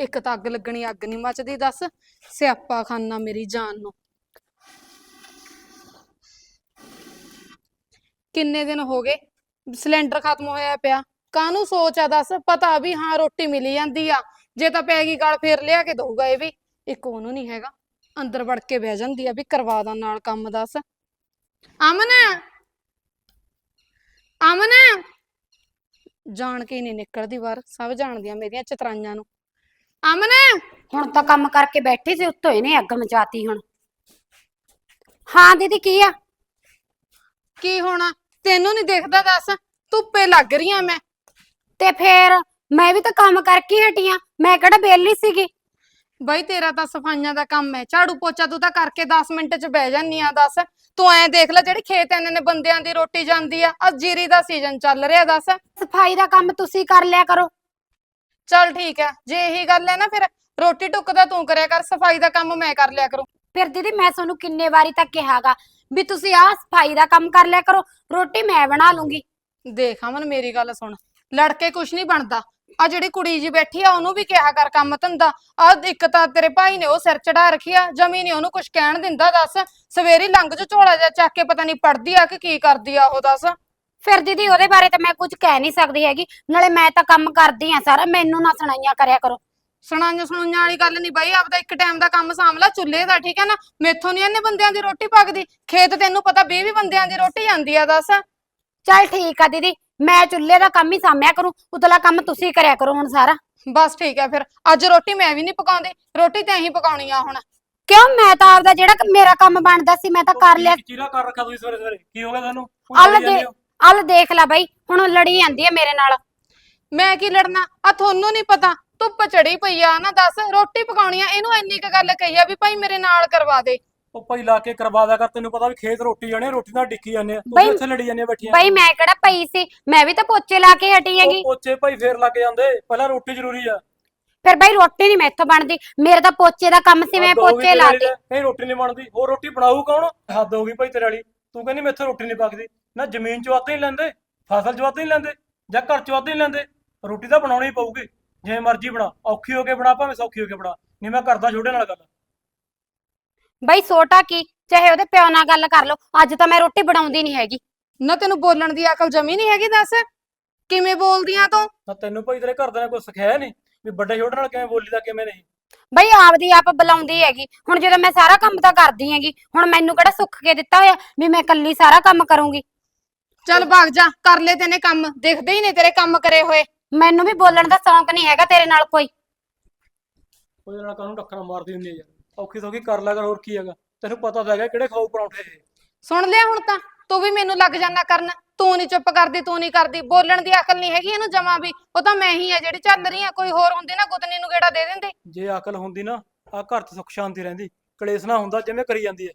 ਇੱਕ ਤਾਂ ਅੱਗ ਲੱਗਣੀ, ਅੱਗ ਨਹੀਂ ਮੱਚਦੀ, ਦੱਸ ਸਿਆਪਾ ਖਾਨਾ ਮੇਰੀ ਜਾਨ ਨੂੰ। ਕਿੰਨੇ ਦਿਨ ਹੋ ਗਏ? ਸਿਲੰਡਰ ਖਤਮ ਹੋਇਆ ਪਿਆ। ਕਾਹਨੂੰ ਸੋਚ ਆ, ਦੱਸ? ਪਤਾ ਵੀ ਹਾਂ, ਰੋਟੀ ਮਿਲੀ ਜਾਂਦੀ ਆ। ਜੇ ਤਾਂ ਪੈ ਗਈ ਗਲ, ਫੇਰ ਲਿਆ ਕੇ ਦਊਗਾ ਇਹ ਵੀ। ਇੱਕ ਉਹਨੂੰ ਨਹੀਂ ਹੈਗਾ। ਅੰਦਰ ਵੜ ਕੇ ਬਹਿ ਜਾਂਦੀ ਆ ਵੀ ਕਰਵਾ ਦਾਂ ਨਾਲ ਕੰਮ, ਦੱਸ। ਅਮਨ! ਅਮਨ! ਜਾਣ ਕੇ ਨਹੀਂ ਨਿਕਲਦੀ ਬਾਹਰ। ਸਭ ਜਾਣਦੀਆਂ ਮੇਰੀਆਂ ਚਤਰਾਈਆਂ ਨੂੰ। ਅਮਨ? ਹੁਣ ਤਾਂ ਕੰਮ ਕਰਕੇ ਬੈਠੀ ਸੀ ਉੱਤੋਂ ਇਹਨੇ ਅੱਗ ਮਚਾਤੀ ਹੁਣ। ਹਾਂ ਦੀਦੀ ਕੀ ਆ? ਕੀ ਹੋਣਾ? ਤੈਨੂੰ ਨਹੀਂ ਦਿਖਦਾ ਦੱਸ ਧੁੱਪੇ ਲੱਗ ਰਹੀ ਆ ਮੈਂ। ਤੇ ਫੇਰ ਮੈਂ ਵੀ ਤਾਂ ਕੰਮ ਕਰਕੇ ਹੀ ਹਟੀ ਆਂ ਮੈਂ ਕਿਹੜਾ ਵਿਹਲੀ ਸੀਗੀ? ਬਈ ਤੇਰਾ ਤਾਂ ਸਫਾਈਆਂ ਦਾ ਕੰਮ ਹੈ ਝਾੜੂ ਪੋਚਾ ਤੂੰ ਤਾਂ ਕਰਕੇ 10 ਮਿੰਟ ਚ ਬਹਿ ਜਾਨੀ ਆ ਦੱਸ। ਤੂੰ ਐਂ ਦੇਖ ਲੈ ਜਿਹੜੀ ਖੇਤ ਇੰਨੇ ਨੇ ਬੰਦਿਆਂ ਦੀ ਰੋਟੀ ਜਾਂਦੀ ਆ। ਅੱਜ ਜੀਰੀ ਦਾ ਸੀਜ਼ਨ ਚੱਲ ਰਿਹਾ ਦੱਸ। ਸਫ਼ਾਈ ਦਾ ਕੰਮ ਤੁਸੀਂ ਕਰ ਲਿਆ ਕਰੋ। ਚੱਲ ਠੀਕ ਹੈ ਜੇ ਇਹੀ ਗੱਲ ਹੈ ਨਾ ਫਿਰ ਰੋਟੀ ਟੁੱਕ ਦਾ ਤੂੰ ਕਰਿਆ ਕਰ ਸਫ਼ਾਈ ਦਾ ਕੰਮ ਮੈਂ ਕਰ ਲਿਆ ਕਰੂੰ। ਫਿਰ ਦੀਦੀ ਮੈਂ ਤੁਹਾਨੂੰ ਕਿੰਨੇ ਵਾਰੀ ਤੱਕ ਕਿਹਾਗਾ ਵੀ ਤੁਸੀਂ ਆਹ ਸਫ਼ਾਈ ਦਾ ਕੰਮ ਕਰ ਲਿਆ ਕਰੋ ਰੋਟੀ ਮੈਂ ਬਣਾ ਲੂੰਗੀ। ਦੇਖ ਅਮਨ ਮੇਰੀ ਗੱਲ ਸੁਣ ਲੜ ਕੇ ਕੁਛ ਨਹੀਂ ਬਣਦਾ। ਆ ਜਿਹੜੀ ਕੁੜੀ ਜੀ ਬੈਠੀ ਆ ਉਹਨੂੰ ਵੀ ਕਿਹਾ ਕਰ ਕੰਮ ਧੰਦਾ। ਆ ਇੱਕ ਤਾਂ ਤੇਰੇ ਭਾਈ ਨੇ ਉਹ ਸਿਰ ਚੜਾ ਰੱਖੀ ਆ ਜਮੀ ਨੀ ਉਹਨੂੰ ਕੁਛ ਕਹਿਣ ਦਿੰਦਾ ਦੱਸ। ਸਵੇਰੀ ਲੰਘ ਚ ਝੋਲਾ ਜਿਹਾ ਚੱਕ ਕੇ ਪਤਾ ਨਹੀਂ ਪੜਦੀ ਆ ਕਿ ਕੀ ਕਰਦੀ ਆ ਉਹ ਦੱਸ। ਫਿਰ ਦੀਦੀ ਉਹਦੇ ਬਾਰੇ ਤਾਂ ਮੈਂ ਕੁਝ ਕਹਿ ਨਹੀਂ ਸਕਦੀ ਹੈਗੀ ਨਾਲੇ ਮੈਂ ਤਾਂ ਕੰਮ ਕਰਦੀ ਆ ਸਾਰਾ ਮੈਨੂੰ ਨਾ ਸੁਣਾਈਆਂ ਕਰਿਆ ਕਰੋ। ਸੁਣਾਈਆਂ ਸੁਣਾਈਆਂ ਵਾਲੀ ਗੱਲ ਨਹੀਂ ਬਾਈ ਆਪਦਾ ਇੱਕ ਟਾਈਮ ਦਾ ਕੰਮ ਸਾਂਭਲਾ ਚੁੱਲ੍ਹੇ ਦਾ ਠੀਕ ਹੈ ਨਾ? ਮੈਥੋਂ ਨਹੀਂ ਇੰਨੇ ਬੰਦਿਆਂ ਦੀ ਰੋਟੀ ਪੱਕਦੀ ਖੇਤ ਤੈਨੂੰ ਪਤਾ 20 20 ਬੰਦਿਆਂ ਦੀ ਰੋਟੀ ਜਾਂਦੀ ਆ ਦੱਸ। ਚੱਲ ਠੀਕ ਆ ਦੀਦੀ ਮੈਂ ਚੁੱਲ੍ਹੇ ਦਾ ਕੰਮ ਹੀ ਸਾਂਭਿਆ ਕਰੂੰ ਉਤਲਾ ਕੰਮ ਤੁਸੀਂ ਕਰਿਆ ਕਰੋ ਹੁਣ ਸਾਰਾ। ਬਸ ਠੀਕ ਹੈ ਫਿਰ ਅੱਜ ਰੋਟੀ ਮੈਂ ਵੀ ਨਹੀਂ ਪਕਾਉਂਦੀ ਰੋਟੀ ਤੇ ਹੀ ਪਕਾਉਣੀ ਆ ਹੁਣ। ਕਿਉਂ? ਮੈਂ ਤਾਂ ਆਪਦਾ ਜਿਹੜਾ ਮੇਰਾ ਕੰਮ ਬਣਦਾ ਸੀ ਮੈਂ ਤਾਂ ਕਰ ਲਿਆ। ਚੀਰਾ ਕਰ ਰੱਖਿਆ ਤੁਸੀਂ ਸਵੇਰੇ ਸਵੇਰੇ ਕੀ ਹੋ ਗਿਆ ਤੁਹਾਨੂੰ ਅੱਲ ਦੇ ਅੱਲ ਦੇਖ ਲੈ ਬਾਈ ਹੁਣ ਉਹ ਲੜੀ ਜਾਂਦੀ ਹੈ ਮੇਰੇ ਨਾਲ। ਮੈਂ ਕੀ ਲੜਨਾ? ਆ ਤੁਹਾਨੂੰ ਨਹੀਂ ਪਤਾ ਧੁੱਪ ਚੜੀ ਪਈ ਆ ਨਾ ਦੱਸ ਰੋਟੀ ਪਕਾਉਣੀ ਆ ਇਹਨੂੰ ਇੰਨੀ ਕੁ ਗੱਲ ਕਹੀ ਆ ਵੀ ਭਾਈ ਮੇਰੇ ਨਾਲ ਕਰਵਾ ਦੇ। ਉਹ ਭਾਈ ਲਾ ਕੇ ਕਰਵਾ ਦਿਆ ਕਰ ਤੈਨੂੰ ਪਤਾ ਵੀ ਖੇਤ ਰੋਟੀ ਜਾਣੇ ਰੋਟੀ ਨਾਲ ਡਿੱਕੀ ਜਾਂਦੇ ਆ। ਬਈ- ਤੁਸੀਂ ਇੱਥੇ ਲੜੀ ਜਾਂਦੇ ਬੈਠੀਆਂ। ਬਾਈ ਮੈਂ ਕਿਹੜਾ ਪਈ ਸੀ? ਮੈਂ ਵੀ ਤਾਂ ਪੋਚੇ ਲਾ ਕੇ ਹਟੀ ਹੈਗੀ। ਉਹ ਪੋਚੇ ਭਾਈ ਫੇਰ ਲੱਗ ਜਾਂਦੇ ਪਹਿਲਾਂ ਰੋਟੀ ਜ਼ਰੂਰੀ ਆ। ਫਿਰ ਬਾਈ ਰੋਟੀ ਨਹੀਂ ਮੈਥੋਂ ਬਣਦੀ। ਮੇਰੇ ਤਾਂ ਪੋਚੇ ਦਾ ਕੰਮ ਸੀ ਮੈਂ ਹੋ ਗਈ ਪੋਚੇ ਤੇਰੇ ਲਾ ਵਾਲੀ ਕੇ ਤਾਂ, ਨਹੀਂ ਰੋਟੀ ਨਹੀਂ ਬਣਦੀ। ਹੋਰ ਰੋਟੀ ਬਣਾਊ ਕੌਣ? ਹੱਦ ਹੋ ਗਈ ਭਾਈ ਤੇਰੇ ਵਾਲੀ। ਤੂੰ ਕਹਿੰਦੀ ਮੈਥੋਂ ਰੋਟੀ ਨਹੀਂ ਪੱਕਦੀ। ਨਾ ਜ਼ਮੀਨ ਚੋਂ ਆਤੇ ਨਹੀਂ ਲੈਂਦੇ ਫਸਲ ਚੋਂ ਆਤੇ ਨਹੀਂ ਲੈਂਦੇ ਜਾਂ ਘਰ ਚੋਂ ਆਤੇ ਨਹੀਂ ਲੈਂਦੇ। ਰੋਟੀ ਤਾਂ ਬਣਾਉਣੀ ਹੀ ਪਊਗੀ ਜਿਵੇਂ ਮਰਜ਼ੀ ਬਣਾ ਔਖੀ ਹੋ ਕੇ ਬਣਾ ਭਾਵੇਂ ਸੌਖੀ ਹੋ ਕੇ ਬਣਾ ਨਹੀਂ ਮੈਂ ਕਰਦਾ ਛੋਟੇ ਨਾਲ ਗੱਲ। ਬਾਈ ਸੋਟਾ ਕੀ ਚਾਹੇ ਉਹਦੇ ਪਿਓ ਨਾਲ ਗੱਲ ਕਰ ਲਓ ਅੱਜ ਤਾਂ ਮੈਂ ਰੋਟੀ ਬਣਾਉਂਦੀ ਨਹੀਂ ਹੈਗੀ। ਨਾ ਤੈਨੂੰ ਬੋਲਣ ਦੀ ਅਕਲ ਜਮੀ ਨਹੀਂ ਹੈਗੀ ਦੱਸ। ਕਿਵੇਂ ਬੋਲਦੀਆਂ ਤੂੰ? ਤਾਂ ਤੈਨੂੰ ਭਾਈ ਤੇਰੇ ਘਰਦਿਆਂ ਨੇ ਕੋਈ ਸਿਖਾਇਆ ਨਹੀਂ ਵੀ ਵੱਡੇ ਛੋਟੇ ਨਾਲ ਕਿਵੇਂ ਬੋਲੀਦਾ ਕਿਵੇਂ ਨਹੀਂ। ਬਾਈ ਆਪਦੀ ਆਪ ਬੁਲਾਉਂਦੀ ਹੈਗੀ। ਹੁਣ ਜਦੋਂ ਮੈਂ ਸਾਰਾ ਕੰਮ ਤਾਂ ਕਰਦੀ ਹੈਗੀ ਹੁਣ ਮੈਨੂੰ ਕਿਹੜਾ ਸੁੱਖ ਕੇ ਦਿੱਤਾ ਹੋਇਆ ਵੀ ਮੈਂ ਇਕੱਲੀ ਸਾਰਾ ਕੰਮ ਕਰੂੰਗੀ? ਚੱਲ ਭਾਗ ਜਾ ਕਰ ਲੈ ਤੈਨੇ ਕੰਮ ਦਿਖਦੇ ਹੀ ਨੇ ਤੇਰੇ ਕੰਮ ਕਰੇ ਹੋਏ। ਮੈਨੂੰ ਵੀ ਬੋਲਣ ਦਾ ਸ਼ੌਂਕ ਨਹੀਂ ਹੈਗਾ ਤੇਰੇ ਨਾਲ ਕੋਈ। ਉਹਦੇ ਨਾਲ ਕਾਹਨੂੰ ਟੱਕਰਾਂ ਮਾਰਦੀ ਹੁੰਦੀ ਹੈ ਯਾਰ ਔਖੀ ਸੌਖੀ ਕਰ ਲਿਆ ਕਰ ਹੋਰ ਕੀ ਹੈਗਾ? ਤੈਨੂੰ ਪਤਾ ਤਾਂ ਹੈਗਾ ਕਿਹੜੇ ਖਾਊ ਪਰੌਂਠੇ ਇਹ। ਸੁਣ ਲਿਆ ਹੁਣ ਤਾਂ ਤੂੰ ਵੀ ਮੈਨੂੰ ਲੱਗ ਜਾਣਾ ਕਰਨ। ਤੂੰ ਨਹੀਂ ਚੁੱਪ ਕਰਦੀ ਤੂੰ ਨਹੀਂ ਕਰਦੀ ਬੋਲਣ ਦੀ ਅਕਲ ਨਹੀਂ ਹੈਗੀ ਇਹਨੂੰ ਜਮਾ ਵੀ। ਉਹ ਤਾਂ ਮੈਂ ਹੀ ਆ ਜਿਹੜੀ ਚੱਲ ਰਹੀ ਆ ਕੋਈ ਹੋਰ ਹੁੰਦੀ ਨਾ ਗੁੱਤਨੀ ਨੂੰ ਗੇੜਾ ਦੇ ਦਿੰਦੇ। ਜੇ ਅਕਲ ਹੁੰਦੀ ਨਾ ਆ ਘਰ 'ਚ ਸੁੱਖ ਸ਼ਾਂਤੀ ਰਹਿੰਦੀ ਕਲੇਸ਼ ਨਾ ਹੁੰਦਾ ਜਿਵੇਂ ਕਰੀ ਜਾਂਦੀ ਹੈ।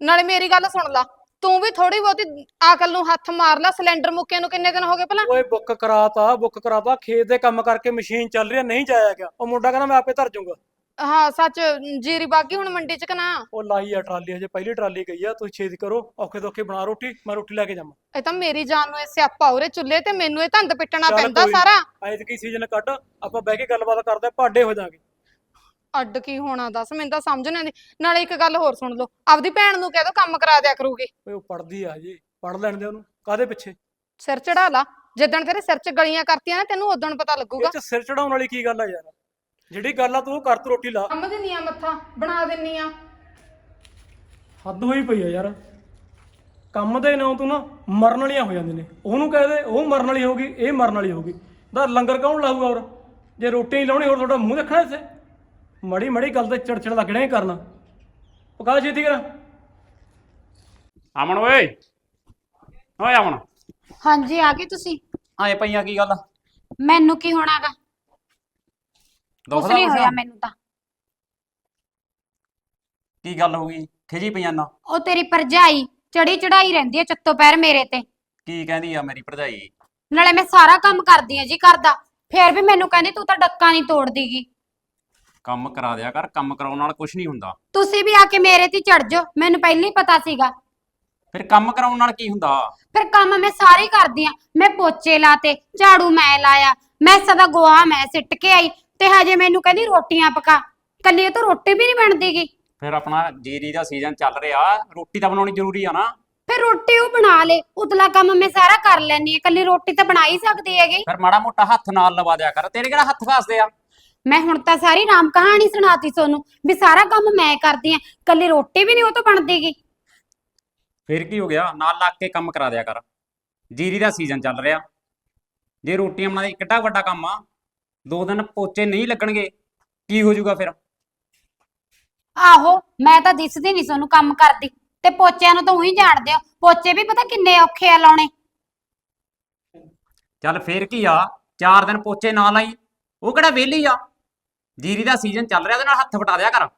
ਨਾਲੇ ਮੇਰੀ ਗੱਲ ਸੁਣ ਲਾ ਤੂੰ ਵੀ ਥੋੜੀ ਬਹੁਤੀ ਅਕਲ ਨੂੰ ਹੱਥ ਮਾਰ ਲਾ ਸਿਲੰਡਰ ਮੁੱਕੇ ਨੂੰ ਕਿੰਨੇ ਦਿਨ ਹੋ ਗਏ ਭਲਾ? ਓਏ ਬੁੱਕ ਕਰਾਤਾ ਬੁੱਕ ਕਰਾਤਾ ਖੇਤ ਦੇ ਕੰਮ ਕਰਕੇ ਮਸ਼ੀਨ ਚੱਲ ਰਹੀ ਹੈ ਨਹੀਂ ਜਾਇਆ ਗਿਆ। ਉਹ ਮੁੰਡਾ ਕਹਿੰਦਾ ਮੈਂ ਆਪੇ ਧਰ ਜਾਊਂਗਾ ਹਾਂ ਸੱਚ ਜੀਰੀ ਬਾਗੀ ਹੁਣ ਮੰਡੀ ਚ ਕਨਾ ਉਹ ਲਾਈ ਆ ਟਰਾਲੀ ਹਜੇ ਪਹਿਲੀ ਟਰਾਲੀ ਗਈ ਆ ਤੁਸੀਂ ਛੇਤੀ ਕਰੋ ਔਖੇ ਦੋਖੇ ਬਣਾ ਰੋਟੀ ਮੈਂ ਰੋਟੀ ਲੈ ਕੇ ਜਾਵਾਂ। ਇਹ ਤਾਂ ਮੇਰੀ ਜਾਨ ਨੂੰ ਇਹ ਸਿਆਪਾ ਉਰੇ ਚੁੱਲ੍ਹੇ ਤੇ ਮੈਨੂੰ ਇਹ ਧੰਦ ਪਿੱਟਣਾ ਚੱਲ ਪੈਂਦਾ ਕੋਈ ਸਾਰਾ। ਐਤਕੀ ਸੀਜ਼ਨ ਕੱਢ ਆਪਾਂ ਬਹਿ ਕੇ ਗੱਲਬਾਤ ਕਰਦੇ ਆਂ, ਭਾਡੇ ਹੋ ਜਾਾਂਗੇ ਅੱਡ ਕੀ ਹੋਣਾ ਦੱਸ ਮੈਨੂੰ ਤਾਂ ਸਮਝ ਨਹੀਂ ਆਉਂਦੀ। ਨਾਲੇ ਇੱਕ ਗੱਲ ਹੋਰ ਸੁਣ ਲਓ ਆਪਦੀ ਭੈਣ ਨੂੰ ਕਹਿ ਦੋ ਕੰਮ ਕਰਾ ਦਿਆ ਕਰੂਗੀ। ਓਏ ਉਹ ਪੜਦੀ ਆ ਹਜੇ ਪੜ ਲੈਣ ਦੇ ਉਹਨੂੰ ਕਾਦੇ ਪਿੱਛੇ? ਸਿਰ ਚੜਾ ਲਾ ਜਿੱਦਣ ਤੇਰੇ ਸਿਰ 'ਚ ਗਲੀਆਂ ਕਰਤੀਆਂ ਨਾ ਤੈਨੂੰ ਉਦੋਂ ਪਤਾ ਲੱਗੂਗਾ। ਇਹ ਚ ਸਿਰ ਚੜਾਉਣ ਵਾਲੀ ਕੀ ਗੱਲ ਆ ਯਾਰ? ਜਿਹੜੀ ਗੱਲ ਆ ਤੂੰ ਕਰ ਤੂੰ ਰੋਟੀ ਲਾ। ਕੰਮ ਦਿੰਨੀ ਆ ਮੱਥਾ ਬਣਾ ਦਿੰਨੀ ਆ। ਹੱਦ ਹੋਈ ਪਈ ਆ ਯਾਰ। ਕੰਮ ਦੇ ਨਾਂ ਤੂੰ ਨਾ ਮਰਨ ਵਾਲੀਆਂ ਹੋ ਜਾਂਦੇ ਨੇ। ਉਹਨੂੰ ਕਹਿ ਦੇ ਉਹ ਮਰਨ ਵਾਲੀ ਹੋਗੀ ਇਹ ਮਰਨ ਵਾਲੀ ਹੋਗੀ ਦਾ ਲੰਗਰ ਕੌਣ ਲਾਊਗਾ ਹੋਰ? ਜੇ ਰੋਟੀ ਨਹੀਂ ਲਾਉਣੀ ਹੋਰ ਤੁਹਾਡਾ ਮੂੰਹ ਦੇਖਣਾ ਇੱਥੇ? ਮੜੀ ਮੜੀ ਗੱਲ ਤੇ ਚੜਚੜ ਲੱਗਣਾ ਹੀ ਕਰਨਾ। ਪਕਾ ਛੇਤੀ ਕਰ। ਅਮਨ ਓਏ। ਓਏ ਅਮਨ ਹਾਂਜੀ ਆ ਗਏ ਤੁਸੀਂ? ਆਏ ਪਈਆਂ ਕੀ ਗੱਲ ਮੈਨੂੰ ਕੀ ਹੋਣਾਗਾ? ਕੁਛ ਦੁਖਦਾ ਨਹੀਂ? ਹੋਇਆ ਮੈਨੂੰ ਤਾਂ। ਕੀ ਗੱਲ ਹੋ ਗਈ? ਖਿਜੀ ਪਈਆਂ ਨਾ। ਉਹ ਤੇਰੀ ਪਰਜਾਈ ਚੜੀ ਚੜਾਈ ਰਹਿੰਦੀ ਹੈ ਚੱਤੋ ਪੈਰ ਮੇਰੇ ਤੇ। ਕੀ ਕਹਿੰਦੀ ਆ ਮੇਰੀ ਭਰਜਾਈ? ਨਾਲੇ ਮੈਂ ਸਾਰਾ ਕੰਮ ਕਰਦੀ ਆ ਜੀ ਕਰਦਾ ਫੇਰ ਵੀ ਮੈਨੂੰ ਕਹਿੰਦੀ ਤੂੰ ਤਾਂ ਡੱਕਾ ਨਹੀਂ ਤੋੜਦੀਗੀ ਕੰਮ ਕਰਾ ਦਿਆ ਕਰ ਕੰਮ ਕਰਾਉਣ ਨਾਲ ਕੁਝ ਨਹੀਂ ਹੁੰਦਾ। ਤੁਸੀਂ ਵੀ ਆ ਕੇ ਮੇਰੇ ਤੇ ਚੜ ਜਾਓ ਮੈਨੂੰ ਪਹਿਲਾਂ ਹੀ ਪਤਾ ਸੀਗਾ। ਫਿਰ ਕੰਮ ਕਰਾਉਣ ਨਾਲ ਕੀ ਹੁੰਦਾ? ਫਿਰ ਕੰਮ ਮੈਂ ਸਾਰੇ ਕਰਦੀ ਆ। ਮੈਂ ਪੋਚੇ ਲਾਤੇ ਝਾੜੂ ਮੈਂ ਲਾਇਆ ਮੈਂ ਸਦਾ ਗੋਹਾ ਮੈਂ ਸਿੱਟ ਕੇ ਆਈ ਤੇ ਹਜੇ ਮੈਨੂੰ ਕਹਿੰਦੀ ਰੋਟੀਆਂ ਪਕਾ। ਕੱਲੀ ਇਹ ਤਾਂ ਰੋਟੀ ਵੀ ਨਹੀਂ ਬਣਦੀਗੀ। ਫਿਰ ਆਪਣਾ ਜੀਰੀ ਦਾ ਸੀਜ਼ਨ ਚੱਲ ਰਿਹਾ ਰੋਟੀ ਤਾਂ ਬਣਾਉਣੀ ਜ਼ਰੂਰੀ ਆ ਨਾ। ਫਿਰ ਰੋਟੀ ਉਹ ਬਣਾ ਲੇ ਉਤਲਾ ਕੰਮ ਮੈਂ ਸਾਰਾ ਕਰ ਲੈਣੀ ਹੈ ਕੱਲੀ ਰੋਟੀ ਤਾਂ ਬਣਾ ਹੀ ਸਕਦੀ ਹੈਗੀ। ਫਿਰ ਮਾੜਾ ਮੋਟਾ ਹੱਥ ਨਾਲ ਲਵਾ ਦਿਆ ਕਰ ਤੇਰੇ ਕਿਹੜਾ ਹੱਥ ਫਸਦੇ ਆ? ਮੈਂ ਹੁਣ ਤਾਂ ਸਾਰੀ ਰਾਮ ਕਹਾਣੀ ਸੁਣਾਤੀ ਸੋਨੂੰ ਵੀ ਸਾਰਾ ਕੰਮ ਮੈਂ ਕਰਦੀ ਆ ਕੱਲੀ ਰੋਟੀ ਵੀ ਨਹੀਂ ਉਹ ਤੋਂ ਬਣਦੀਗੀ। ਫਿਰ ਕੀ ਹੋ ਗਿਆ ਨਾਲ ਲੱਗ ਕੇ ਕੰਮ ਕਰਾ ਦਿਆ ਕਰ। ਜੀਰੀ ਦਾ ਸੀਜ਼ਨ ਚੱਲ ਰਿਹਾ। ਜੇ ਰੋਟੀਆਂ ਬਣਾਉਣਾ ਇੱਕ ਕਿੱਡਾ ਵੱਡਾ ਕੰਮ ਆ। ਦੋ ਦਿਨ ਪੋਚੇ ਨਹੀਂ ਲੱਗਣਗੇ ਕੀ ਹੋ ਜਾਊਗਾ ਫਿਰ? ਆਹੋ ਮੈਂ ਤਾਂ ਦਿਸਦੀ ਨਹੀਂ ਸੋਨੂੰ ਕੰਮ ਕਰਦੀ ਤੇ ਪੋਚਿਆਂ ਨੂੰ ਤਾਂ ਉਹੀ ਜਾਣਦੇ ਹੋ ਪੋਚੇ ਵੀ ਪਤਾ ਕਿੰਨੇ ਔਖੇ ਆ ਲਾਉਣੇ। ਚੱਲ ਫੇਰ ਕੀ ਆ ਚਾਰ ਦਿਨ ਪੋਚੇ ਨਾ ਲਾਈ ਉਹ ਕਿਹੜਾ ਵਿਹਲੀ ਆ? ਜੀਰੀ ਦਾ ਸੀਜ਼ਨ ਚੱਲ ਰਿਹਾ ਉਹਦੇ ਨਾਲ ਹੱਥ ਵਟਾ ਦਿਆ ਕਰ।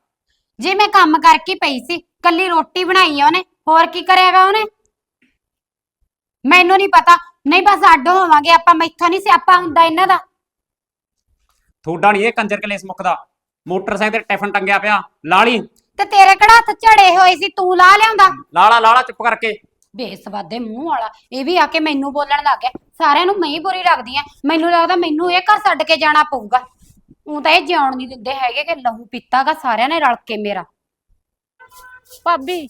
ਜੀ ਮੈਂ ਕੰਮ ਕਰਕੇ ਪਈ ਸੀ ਕੱਲੀ ਰੋਟੀ ਬਣਾਈ ਆ ਉਹਨੇ ਹੋਰ ਕੀ ਕਰਿਆਗਾ ਉਹਨੇ? ਮੈਨੂੰ ਨਹੀਂ ਪਤਾ ਨਹੀਂ ਬਸ ਅੱਡ ਹੋਵਾਂਗੇ ਆਪਾਂ ਮੈਥੋਂ ਨਹੀਂ ਸਿਆਪਾ ਹੁੰਦਾ ਇਹਨਾਂ ਦਾ। ਥੋੜਾ ਨਹੀਂ ਇਹ ਕੰਜਰ ਕਲੇਸ ਮੁੱਕਦਾ। ਮੋਟਰਸਾਈਕਲ ਤੇ ਟਿਫਨ ਟੰਗਿਆ ਪਿਆ। ਲਾਲੀ। ਤੇ ਤੇਰੇ ਕਿਹੜਾ ਹੱਥ ਝੜੇ ਹੋਏ ਸੀ? ਤੂੰ ਲਾ ਲਿਆਉਂਦਾ। ਲਾਲਾ ਲਾਲਾ ਚੁੱਪ ਕਰਕੇ। ਬੇਸਵਾਦੇ ਮੂੰਹ ਵਾਲਾ। ਇਹ ਵੀ ਆ ਕੇ ਮੈਨੂੰ ਬੋਲਣ ਲੱਗ ਗਿਆ। ਸਾਰਿਆਂ ਨੂੰ ਮੈਂ ਹੀ ਬੁਰੀ ਲੱਗਦੀ ਆ। ਮੈਨੂੰ ਲੱਗਦਾ ਮੈਨੂੰ ਇਹ ਘਰ ਛੱਡ ਕੇ ਜਾਣਾ ਪਊਗਾ। ਉਹ ਤਾਂ ਇਹ ਜਿਉਣ ਨਹੀਂ ਦਿੰਦੇ ਹੈਗੇ ਕਿ ਲਹੂ ਪੀਤਾਗਾ ਸਾਰਿਆਂ ਨੇ ਰਲ ਕੇ ਮੇਰਾ। ਭਾਬੀ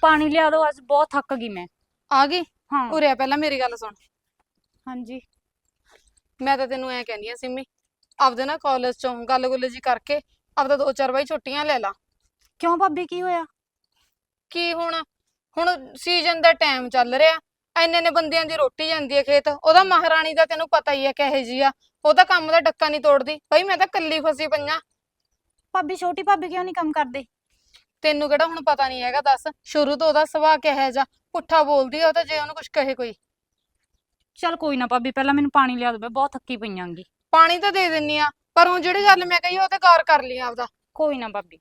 ਪਾਣੀ ਲਿਆ ਦਿਓ ਅੱਜ ਬਹੁਤ ਥੱਕ ਗਈ ਮੈਂ। ਆ ਗਈ? ਹਾਂ। ਉਰੇ ਆ ਪਹਿਲਾਂ ਮੇਰੀ ਗੱਲ ਸੁਣ। ਹਾਂਜੀ। ਮੈਂ ਤਾਂ ਤੈਨੂੰ ਐ ਕਹਿੰਦੀ ਆ ਸਿੰਮੀ ਆਪਦੇ ਨਾ ਕਾਲਜ ਚੋਂ ਗੱਲ ਗੁੱਲ ਜੀ ਕਰਕੇ ਆਪਦਾ ਦੋ ਚਾਰ ਵਾਰੀ ਛੁੱਟੀਆਂ ਲੈ ਲਾ। ਕਿਉਂ ਭਾਬੀ ਕੀ ਹੋਇਆ? ਕੀ ਹੁਣ? ਹੁਣ ਸੀਜ਼ਨ ਦਾ ਟਾਈਮ ਚੱਲ ਰਿਹਾ। ਐਨੇ ਨੇ ਬੰਦਿਆਂ ਦੀ ਰੋਟੀ ਜਾਂਦੀ ਹੈ ਖੇਤ। ਉਹਦਾ ਮਹਾਰਾਣੀ ਦਾ ਤੈਨੂੰ ਪਤਾ ਹੀ ਹੈ ਕਿਹੇ ਜੀ ਆ। ਉਹ ਤਾਂ ਕੰਮ ਦਾ ਡੱਕਾ ਨਹੀਂ ਤੋੜਦੀ। ਬਈ ਮੈਂ ਤਾਂ ਕੱਲੀ ਫਸੀ ਪਈਆਂ ਭਾਬੀ ਛੋਟੀ ਭਾਬੀ ਕਿਉਂ ਨਹੀਂ ਕੰਮ ਕਰਦੀ? ਤੈਨੂੰ ਕਿਹੜਾ ਹੁਣ ਪਤਾ ਨਹੀਂ ਹੈਗਾ ਦੱਸ। ਸ਼ੁਰੂ ਤੋਂ ਉਹਦਾ ਸੁਭਾਅ ਕਿਹੋ ਜਿਹਾ। ਪੁੱਠਾ ਬੋਲਦੀ ਆ ਉਹ ਤਾਂ ਜੇ ਉਹਨੂੰ ਕੁਝ ਕਹੇ ਕੋਈ। ਚਲ ਕੋਈ ਨਾ ਭਾਬੀ ਪਹਿਲਾਂ ਮੈਨੂੰ ਪਾਣੀ ਲਿਆ ਦਿਓ। ਮੈਂ ਬਹੁਤ ਥੱਕੀ ਪਈਆਂਗੀ ਪਾਣੀ ਤਾਂ ਦੇ ਦਿੰਨੀ ਆ ਪਰ ਹੁਣ ਜਿਹੜੀ ਗੱਲ ਮੈਂ ਕਹੀ ਉਹ ਤੇ ਗੌਰ ਕਰ ਲਈ ਆਪਦਾ। ਕੋਈ ਨਾ ਭਾਬੀ।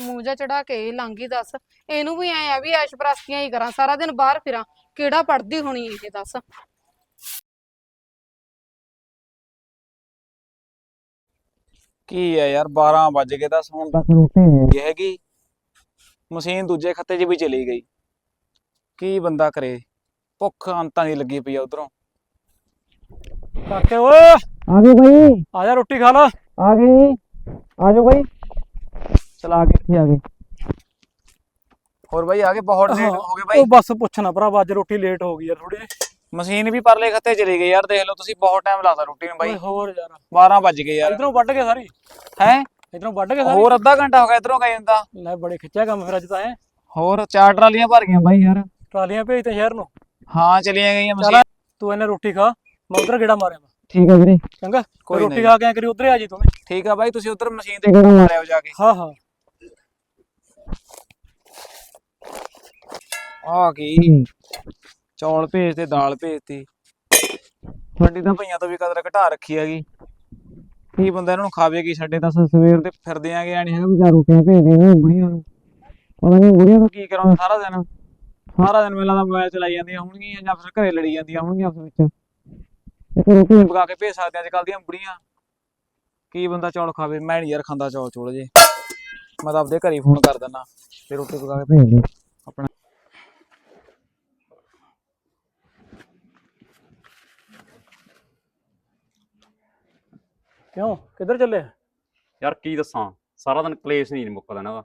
ਮੂੰਹ ਜਾ ਚੜਾ ਕੇ ਇਹ ਲੰਗੀ ਦੱਸ। ਇਹਨੂੰ ਵੀ ਐ ਆ ਵੀ ਐਸ਼ ਪ੍ਰਸਤੀਆਂ ਹੀ ਕਰਾਂ ਸਾਰਾ ਦਿਨ ਬਾਹਰ ਫਿਰਾਂ। ਕਿਹੜਾ ਪੜਦੀ ਹੋਣੀ ਇਹ ਦੱਸ। ਕੀ ਹੈ ਯਾਰ 12 ਵੱਜ ਗਏ ਤਾਂ ਹੁਣ ਤੱਕ ਰੋਟੀ ਨਹੀਂ ਆਈ ਹੈਗੀ। ਮਸ਼ੀਨ ਦੂਜੇ ਖੱਤੇ 'ਚ ਵੀ ਚਲੀ ਗਈ। ਕੀ ਬੰਦਾ ਕਰੇ? ਭੁੱਖ ਅੰਤਾਂ ਦੀ ਲੱਗੀ ਪਈ ਆ ਉਧਰੋਂ। ਕਾਕੇ ਓਏ। ਆ ਗਏ ਭਾਈ ਆ ਜਾ ਰੋਟੀ ਖਾ ਲਾ। ਆ ਗਏ। ਆ ਜਾਓ ਭਾਈ ਚਲਾ ਕੇ ਇੱਥੇ ਆ ਗਏ। ਹੋਰ ਭਾਈ ਆ ਗਏ ਬਹੁਤ ਲੇਟ ਹੋ ਗਏ ਭਾਈ ਉਹ ਬਸ ਪੁੱਛਣਾ ਭਰਾਵਾ ਅੱਜ ਰੋਟੀ ਲੇਟ ਹੋ ਗਈ ਯਾਰ ਥੋੜੀ ਮਸ਼ੀਨ ਵੀ ਪਰਲੇ ਖੱਤੇ ਚਲੀ ਗਈ ਯਾਰ ਦੇਖ ਲਓ ਤੁਸੀਂ ਬਹੁਤ ਟਾਈਮ ਲਾਤਾ ਰੋਟੀ ਨੂੰ ਭਾਈ ਹੋਰ ਯਾਰ। 12 ਵੱਜ ਗਏ ਯਾਰ। ਇਧਰੋਂ ਵੱਢ ਕੇ ਸਾਰੀ। ਹੈ? ਇਧਰੋਂ ਵੱਢ ਕੇ ਸਾਰੀ। ਹੋਰ ਅੱਧਾ ਘੰਟਾ ਹੋ ਗਿਆ ਇਧਰੋਂ ਗਏ ਹੁੰਦਾ ਲੈ ਬੜੇ ਖਿੱਚਿਆ ਕੰਮ ਫਿਰ ਅੱਜ ਤਾਂ ਹੈ। ਹੋਰ ਚਾਰ ਟਰਾਲੀਆਂ ਭਰ ਗਈਆਂ ਭਾਈ ਯਾਰ। ਟਰਾਲੀਆਂ ਭੇਜ ਤੇ ਸ਼ਹਿਰ ਨੂੰ। ਹਾਂ ਚਲੀਆਂ ਗਈਆਂ ਮਸ਼ੀਨ। ਤੂੰ ਇਹਨੇ ਰੋਟੀ ਖਾ। ਮੈਂ ਉਧਰ ਗੇੜਾ ਮਾਰਿਆ ਵਾ। ਠੀਕ ਆ ਵੀਰੇ। ਚੰਗਾ? ਕੋਈ ਰੋਟੀ। ਖਾ ਕੇ ਕਰੀ ਉਧਰ ਆ ਜੀ ਤੂੰ ਠੀਕ ਆ ਭਾਈ ਤੁਸੀਂ ਉਧਰ ਮਸ਼ੀਨ ਤੇ ਕਿਹੜਾ ਮਾਰਿਆ ਜਾ ਕੇ। ਹਾਂ ਹਾਂ। ਆ ਕੀ? ਚੌਲ ਭੇਜ ਤੇ ਦਾਲ ਭੇਜਤੀ। ਸਾਡੀ ਤਾਂ ਭਈਆਂ ਤੋਂ ਵੀ ਕਦਰ ਘਟਾ ਰੱਖੀ ਹੈਗੀ। ਕੀ ਬੰਦਾ ਇਹਨਾਂ ਨੂੰ ਖਾਵੇਗੀ ਸਾਡੇ ਤਾਂ ਸ- ਸਵੇਰ ਦੇ ਫਿਰਦੇ ਆਂਗੇ ਐ ਨਹੀਂ ਹੈਗਾ ਵੀ ਚਾਰ ਰੋਟੀਆਂ ਭੇਜ ਦੇ ਬੁੜੀਆਂ ਨੂੰ। ਪਤਾ ਨਹੀਂ ਬੁੜੀਆਂ ਨੂੰ ਕੀ ਕਰਾਂਗੇ ਸਾਰਾ ਦਿਨ। ਸਾਰਾ ਦਿਨ ਮੇਲਾ ਦਾ ਮੋਬਾਈਲ ਚਲਾਈ ਜਾਂਦੀਆਂ ਹੋਣਗੀਆਂ ਜਾਂ ਫਿਰ ਘਰੇ ਲੜੀ ਜਾਂਦੀਆਂ ਹੋਣਗੀਆਂ ਆਪਸ ਵਿੱਚ। ਪਕਾ ਕੇ ਭੇਜ ਸਕਦੇ ਅੱਜ ਕੱਲ ਦੀਆਂ ਬੁੜੀਆਂ। ਕੀ ਬੰਦਾ ਚੌਲ ਖਾਵੇ? ਮੈਂ ਨਹੀਂ ਯਾਰ ਖਾਂਦਾ ਚੌਲ ਚੋਲ ਜੇ। ਮੈਂ ਤਾਂ ਆਪਦੇ ਘਰੇ ਫੋਨ ਕਰ ਦਿੰਦਾ। ਤੇ ਰੋਟੀ ਪਕਾ ਕੇ ਭੇਜ ਦੇ ਆਪਣਾ ਕਿਉਂ? ਕਿੱਧਰ ਚੱਲੇ? ਯਾਰ ਕੀ ਦੱਸਾਂ? ਸਾਰਾ ਦਿਨ ਕਲੇਸ਼ ਨਹੀਂ ਮੁੱਕਦਾ ਇਹਨਾਂ ਦਾ।